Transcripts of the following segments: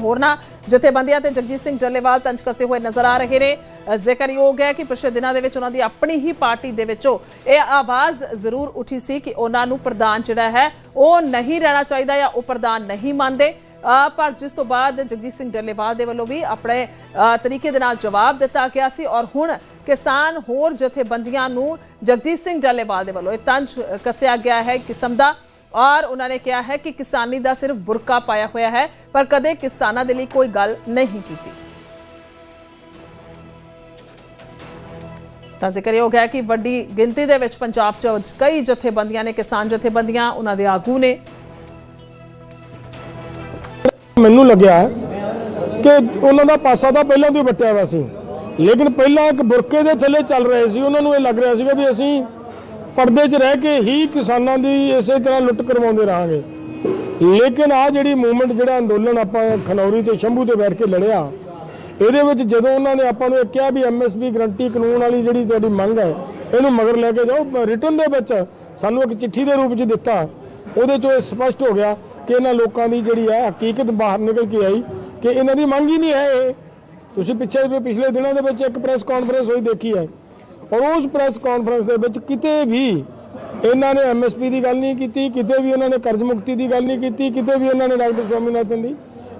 ਹੋਰਨਾਂ ਜਥੇਬੰਦੀਆਂ ਤੇ ਜਗਜੀਤ ਸਿੰਘ ਡੱਲੇਵਾਲ ਤੰਜ ਕਸੇ ਹੋਏ ਨਜ਼ਰ ਆ ਰਹੇ ਨੇ। ਜ਼ਿਕਰਯੋਗ ਹੈ ਕਿ ਪਿਛਲੇ ਦਿਨਾਂ ਦੇ ਵਿੱਚ ਉਹਨਾਂ ਦੀ ਆਪਣੀ ਹੀ ਪਾਰਟੀ ਦੇ ਵਿੱਚੋਂ ਇਹ ਆਵਾਜ਼ ਜ਼ਰੂਰ ਉੱਠੀ ਸੀ ਕਿ ਉਹਨਾਂ ਨੂੰ ਪ੍ਰਧਾਨ ਜਿਹੜਾ ਹੈ ਉਹ ਨਹੀਂ ਰਹਿਣਾ ਚਾਹੀਦਾ ਜਾਂ ਉਹ ਪ੍ਰਧਾਨ ਨਹੀਂ ਮੰਨਦੇ। ਪਰ ਜਿਸ ਤੋਂ ਬਾਅਦ ਜਗਜੀਤ ਸਿੰਘ ਡੱਲੇਵਾਲ ਦੇ ਵੱਲੋਂ ਵੀ ਆਪਣੇ ਅ, ਤਰੀਕੇ ਦੇ ਨਾਲ ਜਵਾਬ ਦਿੱਤਾ ਗਿਆ ਸੀ ਔਰ ਹੁਣ ਕਿਸਾਨ ਹੋਰ ਜਥੇਬੰਦੀਆਂ ਨੂੰ ਜਗਜੀਤ ਸਿੰਘ ਡੱਲੇਵਾਲ ਦੇ ਵੱਲੋਂ ਇਹ ਤੰਜ ਕੱਸਿਆ ਗਿਆ ਹੈ ਕਿਸਮ ਦਾ। ਔਰ ਉਹਨਾਂ ਨੇ ਕਿਹਾ ਹੈ ਕਿ ਕਿਸਾਨੀ ਦਾ ਸਿਰਫ ਬੁਰਕਾ ਪਾਇਆ ਹੋਇਆ ਹੈ, ਪਰ ਕਦੇ ਕਿਸਾਨਾਂ ਦੇ ਲਈ ਕੋਈ ਗੱਲ ਨਹੀਂ ਕੀਤੀ। ਤਾਂ ਜ਼ਿਕਰਯੋਗ ਹੈ ਕਿ ਵੱਡੀ ਗਿਣਤੀ ਦੇ ਵਿੱਚ ਪੰਜਾਬ 'ਚ ਕਈ ਜਥੇਬੰਦੀਆਂ ਨੇ, ਕਿਸਾਨ ਜਥੇਬੰਦੀਆਂ ਉਹਨਾਂ ਦੇ ਆਗੂ ਨੇ। ਮੈਨੂੰ ਲੱਗਿਆ ਕਿ ਉਹਨਾਂ ਦਾ ਪਾਸਾ ਤਾਂ ਪਹਿਲਾਂ ਤੋਂ ਹੀ ਵੱਟਿਆ ਹੋਇਆ ਸੀ, ਲੇਕਿਨ ਪਹਿਲਾਂ ਇੱਕ ਬੁਰਕੇ ਦੇ ਥੱਲੇ ਚੱਲ ਰਹੇ ਸੀ, ਉਹਨਾਂ ਨੂੰ ਇਹ ਲੱਗ ਰਿਹਾ ਸੀਗਾ ਵੀ ਅਸੀਂ ਪਰਦੇ 'ਚ ਰਹਿ ਕੇ ਹੀ ਕਿਸਾਨਾਂ ਦੀ ਇਸੇ ਤਰ੍ਹਾਂ ਲੁੱਟ ਕਰਵਾਉਂਦੇ ਰਹਾਂਗੇ। ਲੇਕਿਨ ਆ ਜਿਹੜੀ ਮੂਵਮੈਂਟ, ਜਿਹੜਾ ਅੰਦੋਲਨ ਆਪਾਂ ਖਨੌਰੀ ਤੇ ਸ਼ੰਭੂ ਤੇ ਬੈਠ ਕੇ ਲੜਿਆ, ਇਹਦੇ ਵਿੱਚ ਜਦੋਂ ਉਹਨਾਂ ਨੇ ਆਪਾਂ ਨੂੰ ਇਹ ਕਿਹਾ ਵੀ ਐਮਐਸਪੀ ਗਰੰਟੀ ਕਾਨੂੰਨ ਵਾਲੀ ਜਿਹੜੀ ਤੁਹਾਡੀ ਮੰਗ ਹੈ, ਇਹਨੂੰ ਮਗਰ ਲੈ ਕੇ ਜਾਓ ਰਿਟਰਨ ਦੇ ਵਿੱਚ ਸਾਨੂੰ ਇੱਕ ਚਿੱਠੀ ਦੇ ਰੂਪ 'ਚ ਦਿੱਤਾ। ਉਹਦੇ 'ਚੋਂ ਇਹ ਸਪਸ਼ਟ ਹੋ ਗਿਆ ਕਿ ਇਹਨਾਂ ਲੋਕਾਂ ਦੀ ਜਿਹੜੀ ਹੈ ਹਕੀਕਤ ਬਾਹਰ ਨਿਕਲ ਕੇ ਆਈ ਕਿ ਇਹਨਾਂ ਦੀ ਮੰਗ ਹੀ ਨਹੀਂ ਹੈ ਇਹ। ਤੁਸੀਂ ਪਿੱਛੇ, ਪਿਛਲੇ ਦਿਨਾਂ ਦੇ ਵਿੱਚ ਇੱਕ ਪ੍ਰੈਸ ਕਾਨਫਰੰਸ ਹੋਈ ਦੇਖੀ ਹੈ। ਔਰ ਉਸ ਪ੍ਰੈਸ ਕਾਨਫਰੰਸ ਦੇ ਵਿੱਚ ਕਿਤੇ ਵੀ ਇਹਨਾਂ ਨੇ ਐਮਐਸਪੀ ਦੀ ਗੱਲ ਨਹੀਂ ਕੀਤੀ, ਕਿਤੇ ਵੀ ਉਹਨਾਂ ਨੇ ਕਰਜ਼ ਮੁਕਤੀ ਦੀ ਗੱਲ ਨਹੀਂ ਕੀਤੀ, ਕਿਤੇ ਵੀ ਉਹਨਾਂ ਨੇ ਡਾਕਟਰ ਸਵਾਮੀਨਾਥਨ ਦੀ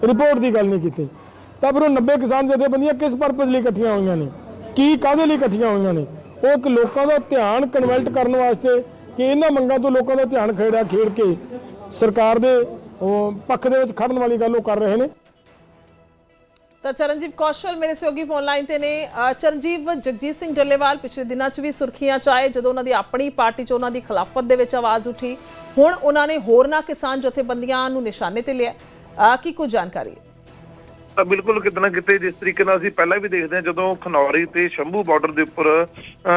ਰਿਪੋਰਟ ਦੀ ਗੱਲ ਨਹੀਂ ਕੀਤੀ। ਤਾਂ ਫਿਰ ਉਹ 90 ਕਿਸਾਨ ਜਥੇਬੰਦੀਆਂ ਕਿਸ ਪਰਪਸ ਲਈ ਇਕੱਠੀਆਂ ਹੋਈਆਂ ਨੇ? ਕੀ ਕਾਦੇ ਲਈ ਇਕੱਠੀਆਂ ਹੋਈਆਂ ਨੇ? ਉਹ ਇੱਕ ਲੋਕਾਂ ਦਾ ਧਿਆਨ ਕਨਵਰਟ ਕਰਨ ਵਾਸਤੇ ਕਿ ਇਹਨਾਂ ਮੰਗਾਂ ਤੋਂ ਲੋਕਾਂ ਦਾ ਧਿਆਨ ਖੇੜਾ ਖੇੜ ਕੇ ਸਰਕਾਰ ਦੇ ਪੱਖ ਦੇ ਵਿੱਚ ਖੜਨ ਵਾਲੀ ਗੱਲ ਉਹ ਕਰ ਰਹੇ ਨੇ। ਤਾਂ ਚਰਨਜੀਵ ਕੌਸ਼ਲ ਮੇਰੇ ਸਹਿਯੋਗੀ ਫੋਨ ਲਾਈਨ ਤੇ ਨੇ। ਚਰਨਜੀਵ ਜਗਜੀਤ ਸਿੰਘ ਡੱਲੇਵਾਲ ਪਿਛਲੇ ਦਿਨਾਂ 'ਚ ਵੀ ਸੁਰਖੀਆਂ 'ਚ ਆਏ, ਜਦੋਂ ਉਹਨਾਂ ਦੀ ਆਪਣੀ ਪਾਰਟੀ 'ਚ ਉਹਨਾਂ ਦੀ ਖਿਲਾਫਤ ਦੇ ਵਿੱਚ ਆਵਾਜ਼ ਉੱਠੀ। ਹੁਣ ਉਹਨਾਂ ਨੇ ਹੋਰਨਾਂ ਕਿਸਾਨ ਜਥੇਬੰਦੀਆਂ ਨੂੰ ਨਿਸ਼ਾਨੇ ਤੇ ਲਿਆ। ਕੀ ਕੁਝ ਜਾਣਕਾਰੀ? ਹੈ ਤਾਂ ਬਿਲਕੁਲ ਕਿਤੇ ਨਾ ਕਿਤੇ ਜਿਸ ਤਰੀਕੇ ਨਾਲ ਅਸੀਂ ਪਹਿਲਾਂ ਵੀ ਦੇਖਦੇ ਹਾਂ, ਜਦੋਂ ਖਨੌਰੀ ਤੇ ਸ਼ੰਭੂ ਬਾਰਡਰ ਦੇ ਉੱਪਰ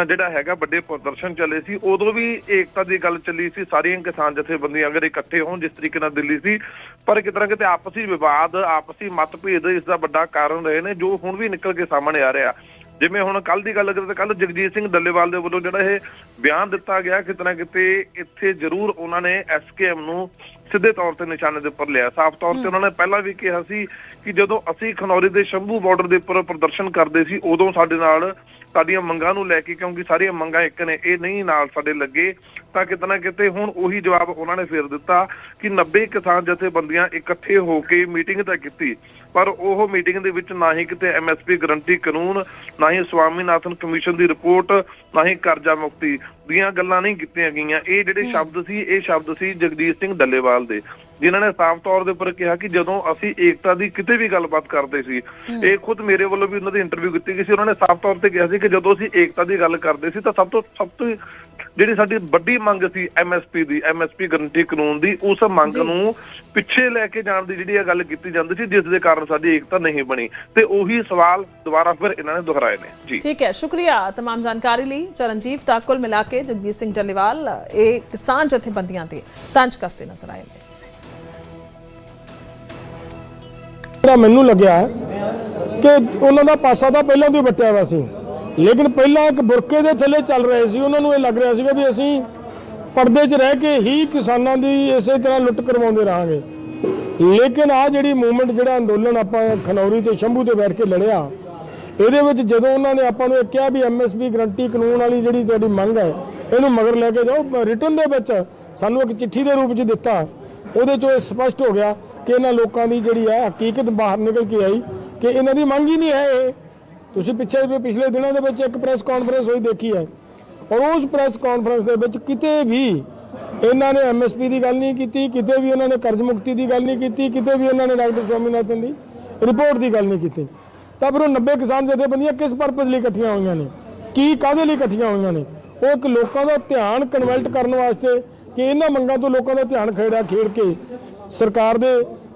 ਜਿਹੜਾ ਹੈਗਾ ਵੱਡੇ ਪ੍ਰਦਰਸ਼ਨ ਚੱਲੇ ਸੀ, ਉਦੋਂ ਵੀ ਏਕਤਾ ਦੀ ਗੱਲ ਚੱਲੀ ਸੀ, ਸਾਰੀਆਂ ਕਿਸਾਨ ਜਥੇਬੰਦੀਆਂ ਅਗਰ ਇਕੱਠੇ ਹੋਣ, ਜਿਸ ਤਰੀਕੇ ਨਾਲ ਦਿੱਲੀ ਸੀ, ਪਰ ਕਿਤੇ ਨਾ ਕਿਤੇ ਆਪਸੀ ਵਿਵਾਦ, ਆਪਸੀ ਮਤਭੇਦ ਇਸ ਦਾ ਵੱਡਾ ਕਾਰਨ ਰਹੇ ਨੇ, ਜੋ ਹੁਣ ਵੀ ਨਿਕਲ ਕੇ ਸਾਹਮਣੇ ਆ ਰਿਹਾ। ਜਿਵੇਂ ਹੁਣ ਕੱਲ ਦੀ ਗੱਲ ਕਰੀਏ ਤਾਂ ਕੱਲ ਜਗਜੀਤ ਸਿੰਘ ਡੱਲੇਵਾਲ ਦੇ ਵੱਲੋਂ ਜਿਹੜਾ ਇਹ ਬਿਆਨ ਦਿੱਤਾ ਗਿਆ, ਕਿਤੇ ਨਾ ਕਿਤੇ ਇੱਥੇ ਜ਼ਰੂਰ ਉਹਨਾਂ ਨੇ ਐਸਕੇਐਮ ਨੂੰ ਸਿੱਧੇ ਤੌਰ ਤੇ ਨਿਸ਼ਾਨੇ ਦੇ ਉੱਪਰ ਲਿਆ। ਸਾਫ਼ ਤੌਰ ਤੇ ਉਹਨਾਂ ਨੇ ਪਹਿਲਾਂ ਵੀ ਕਿਹਾ ਸੀ ਕਿ ਜਦੋਂ ਅਸੀਂ ਖਨੌਰੀ ਦੇ ਸ਼ੰਭੂ ਬਾਰਡਰ ਦੇ ਉੱਪਰ ਪ੍ਰਦਰਸ਼ਨ ਕਰਦੇ ਸੀ ਉਦੋਂ ਸਾਡੇ ਨਾਲ ਸਾਡੀਆਂ ਮੰਗਾਂ ਨੂੰ ਲੈ ਕੇ ਕਿਉਂਕਿ ਸਾਰੀਆਂ ਮੰਗਾਂ ਇੱਕ ਨੇ ਇਹ ਨਹੀਂ ਨਾਲ ਸਾਡੇ ਲੱਗੇ ਤਾਂ ਕਿਤੇ ਨਾ ਕਿਤੇ ਹੁਣ ਉਹੀ ਜਵਾਬ ਉਹਨਾਂ ਨੇ ਫੇਰ ਦਿੱਤਾ ਕਿ 90 ਕਿਸਾਨ ਜਥੇਬੰਦੀਆਂ ਇਕੱਠੇ ਹੋ ਕੇ ਮੀਟਿੰਗ ਤਾਂ ਕੀਤੀ ਪਰ ਉਹ ਮੀਟਿੰਗ ਦੇ ਵਿੱਚ ਨਾ ਹੀ ਕਿਤੇ ਐਮਐਸਪੀ ਗਰੰਟੀ ਕਾਨੂੰਨ ਨਾ ਹੀ ਸਵਾਮੀਨਾਥਨ ਕਮਿਸ਼ਨ ਦੀ ਰਿਪੋਰਟ ਨਾ ਹੀ ਕਰਜ਼ਾ ਮੁਕਤੀ। ਦੀਆਂ ਗੱਲਾਂ ਨਹੀਂ ਕੀਤੀਆਂ ਗਈਆਂ। ਇਹ ਜਿਹੜੇ ਸ਼ਬਦ ਸੀ ਇਹ ਸ਼ਬਦ ਸੀ ਜਗਜੀਤ ਸਿੰਘ ਡੱਲੇਵਾਲ ਦੇ। ਜਿਨ੍ਹਾਂ ਨੇ ਸਾਫ਼ ਤੌਰ ਦੇ ਉੱਪਰ ਕਿਹਾ ਕਿ ਜਦੋਂ ਅਸੀਂ ਏਕਤਾ ਦੀ ਕਿਤੇ ਵੀ ਗੱਲਬਾਤ ਕਰਦੇ ਸੀ ਇਹ ਖੁਦ ਮੇਰੇ ਵੱਲੋਂ ਵੀ ਉਹਨਾਂ ਦੀ ਇੰਟਰਵਿਊ ਕੀਤੀ ਗਈ ਸੀ ਉਹਨਾਂ ਨੇ ਸਾਫ਼ ਤੌਰ ਤੇ ਕਿਹਾ ਸੀ ਕਿ ਜਦੋਂ ਅਸੀਂ ਏਕਤਾ ਦੀ ਗੱਲ ਕਰਦੇ ਸੀ ਤਾਂ ਸਭ ਤੋਂ ਸਭ ਤੋਂ ਜਿਹੜੀ ਸਾਡੀ ਵੱਡੀ ਮੰਗ ਸੀ ਐਮਐਸਪੀ ਦੀ ਐਮਐਸਪੀ ਗਰੰਟੀ ਕਾਨੂੰਨ ਦੀ ਉਸ ਮੰਗ ਜੀ। ਨੂੰ ਪਿੱਛੇ ਲੈ ਕੇ ਜਾਣ ਦੀ ਜਿਹੜੀ ਇਹ ਗੱਲ ਕੀਤੀ ਜਾਂਦੀ ਸੀ ਜਿਸ ਦੇ ਕਾਰਨ ਸਾਡੀ ਏਕਤਾ ਨਹੀਂ ਬਣੀ ਤੇ ਉਹੀ ਸਵਾਲ ਦੁਬਾਰਾ ਫਿਰ ਇਹਨਾਂ ਨੇ ਦੁਹਰਾਏ ਨੇ ਜੀ ਠੀਕ ਹੈ ਸ਼ੁਕਰੀਆ तमाम ਜਾਣਕਾਰੀ ਲਈ ਚਰਨਜੀਵ ਤਾਂ ਕੁੱਲ ਮਿਲਾ ਕੇ ਜਗਜੀਤ ਸਿੰਘ ਡੱਲੇਵਾਲ ਇਹ ਕਿਸਾਨ ਜਥੇਬੰਦੀਆਂ ਤੇ ਤੰਜ ਕਸਦੇ ਨਜ਼ਰ ਆਏ ਨੇ ਜਿਹੜਾ ਮੈਨੂੰ ਲੱਗਿਆ ਕਿ ਉਹਨਾਂ ਦਾ ਪਾਸਾ ਤਾਂ ਪਹਿਲਾਂ ਤੋਂ ਹੀ ਵੱਟਿਆ ਹੋਇਆ ਸੀ। ਲੇਕਿਨ ਪਹਿਲਾਂ ਇੱਕ ਬੁਰਕੇ ਦੇ ਥੱਲੇ ਚੱਲ ਰਹੇ ਸੀ, ਉਹਨਾਂ ਨੂੰ ਇਹ ਲੱਗ ਰਿਹਾ ਸੀਗਾ ਵੀ ਅਸੀਂ ਪਰਦੇ 'ਚ ਰਹਿ ਕੇ ਹੀ ਕਿਸਾਨਾਂ ਦੀ ਇਸੇ ਤਰ੍ਹਾਂ ਲੁੱਟ ਕਰਵਾਉਂਦੇ ਰਹਾਂਗੇ। ਲੇਕਿਨ ਆ ਜਿਹੜੀ ਮੂਵਮੈਂਟ ਜਿਹੜਾ ਅੰਦੋਲਨ ਆਪਾਂ ਖਨੌਰੀ ਤੇ ਸ਼ੰਭੂ ਤੇ ਬੈਠ ਕੇ ਲੜਿਆ, ਇਹਦੇ ਵਿੱਚ ਜਦੋਂ ਉਹਨਾਂ ਨੇ ਆਪਾਂ ਨੂੰ ਇਹ ਕਿਹਾ ਵੀ ਐਮਐਸਪੀ ਗਰੰਟੀ ਕਾਨੂੰਨ ਵਾਲੀ ਜਿਹੜੀ ਤੁਹਾਡੀ ਮੰਗ ਹੈ, ਇਹਨੂੰ ਮਗਰ ਲੈ ਕੇ ਜਾਓ। ਰਿਟਰਨ ਦੇ ਵਿੱਚ ਸਾਨੂੰ ਇੱਕ ਚਿੱਠੀ ਦੇ ਰੂਪ 'ਚ ਦਿੱਤਾ। ਉਹਦੇ 'ਚੋਂ ਇਹ ਸਪਸ਼ਟ ਹੋ ਗਿਆ ਕਿ ਇਹਨਾਂ ਲੋਕਾਂ ਦੀ ਜਿਹੜੀ ਹੈ ਹਕੀਕਤ ਬਾਹਰ ਨਿਕਲ ਕੇ ਆਈ ਕਿ ਇਹਨਾਂ ਦੀ ਮੰਗ ਹੀ ਨਹੀਂ ਹੈ ਇਹ। ਤੁਸੀਂ ਪਿੱਛੇ ਪਿਛਲੇ ਦਿਨਾਂ ਦੇ ਵਿੱਚ ਇੱਕ ਪ੍ਰੈਸ ਕਾਨਫਰੰਸ ਹੋਈ ਦੇਖੀ ਹੈ। ਔਰ ਉਸ ਪ੍ਰੈਸ ਕਾਨਫਰੰਸ ਦੇ ਵਿੱਚ ਕਿਤੇ ਵੀ ਇਹਨਾਂ ਨੇ ਐਮਐਸਪੀ ਦੀ ਗੱਲ ਨਹੀਂ ਕੀਤੀ, ਕਿਤੇ ਵੀ ਉਹਨਾਂ ਨੇ ਕਰਜ਼ ਮੁਕਤੀ ਦੀ ਗੱਲ ਨਹੀਂ ਕੀਤੀ, ਕਿਤੇ ਵੀ ਉਹਨਾਂ ਨੇ ਡਾਕਟਰ ਸਵਾਮੀਨਾਥਨ ਦੀ ਰਿਪੋਰਟ ਦੀ ਗੱਲ ਨਹੀਂ ਕੀਤੀ। ਤਾਂ ਫਿਰ ਉਹ 90 ਕਿਸਾਨ ਜਥੇਬੰਦੀਆਂ ਕਿਸ ਪਰਪਸ ਲਈ ਇਕੱਠੀਆਂ ਹੋਈਆਂ ਨੇ? ਕੀ ਕਾਦੇ ਲਈ ਇਕੱਠੀਆਂ ਹੋਈਆਂ ਨੇ? ਉਹ ਇੱਕ ਲੋਕਾਂ ਦਾ ਧਿਆਨ ਕਨਵਰਟ ਕਰਨ ਵਾਸਤੇ ਕਿ ਇਹਨਾਂ ਮੰਗਾਂ ਤੋਂ ਲੋਕਾਂ ਦਾ ਧਿਆਨ ਖੇੜਾ ਖੇਡ ਕੇ ਸਰਕਾਰ ਦੇ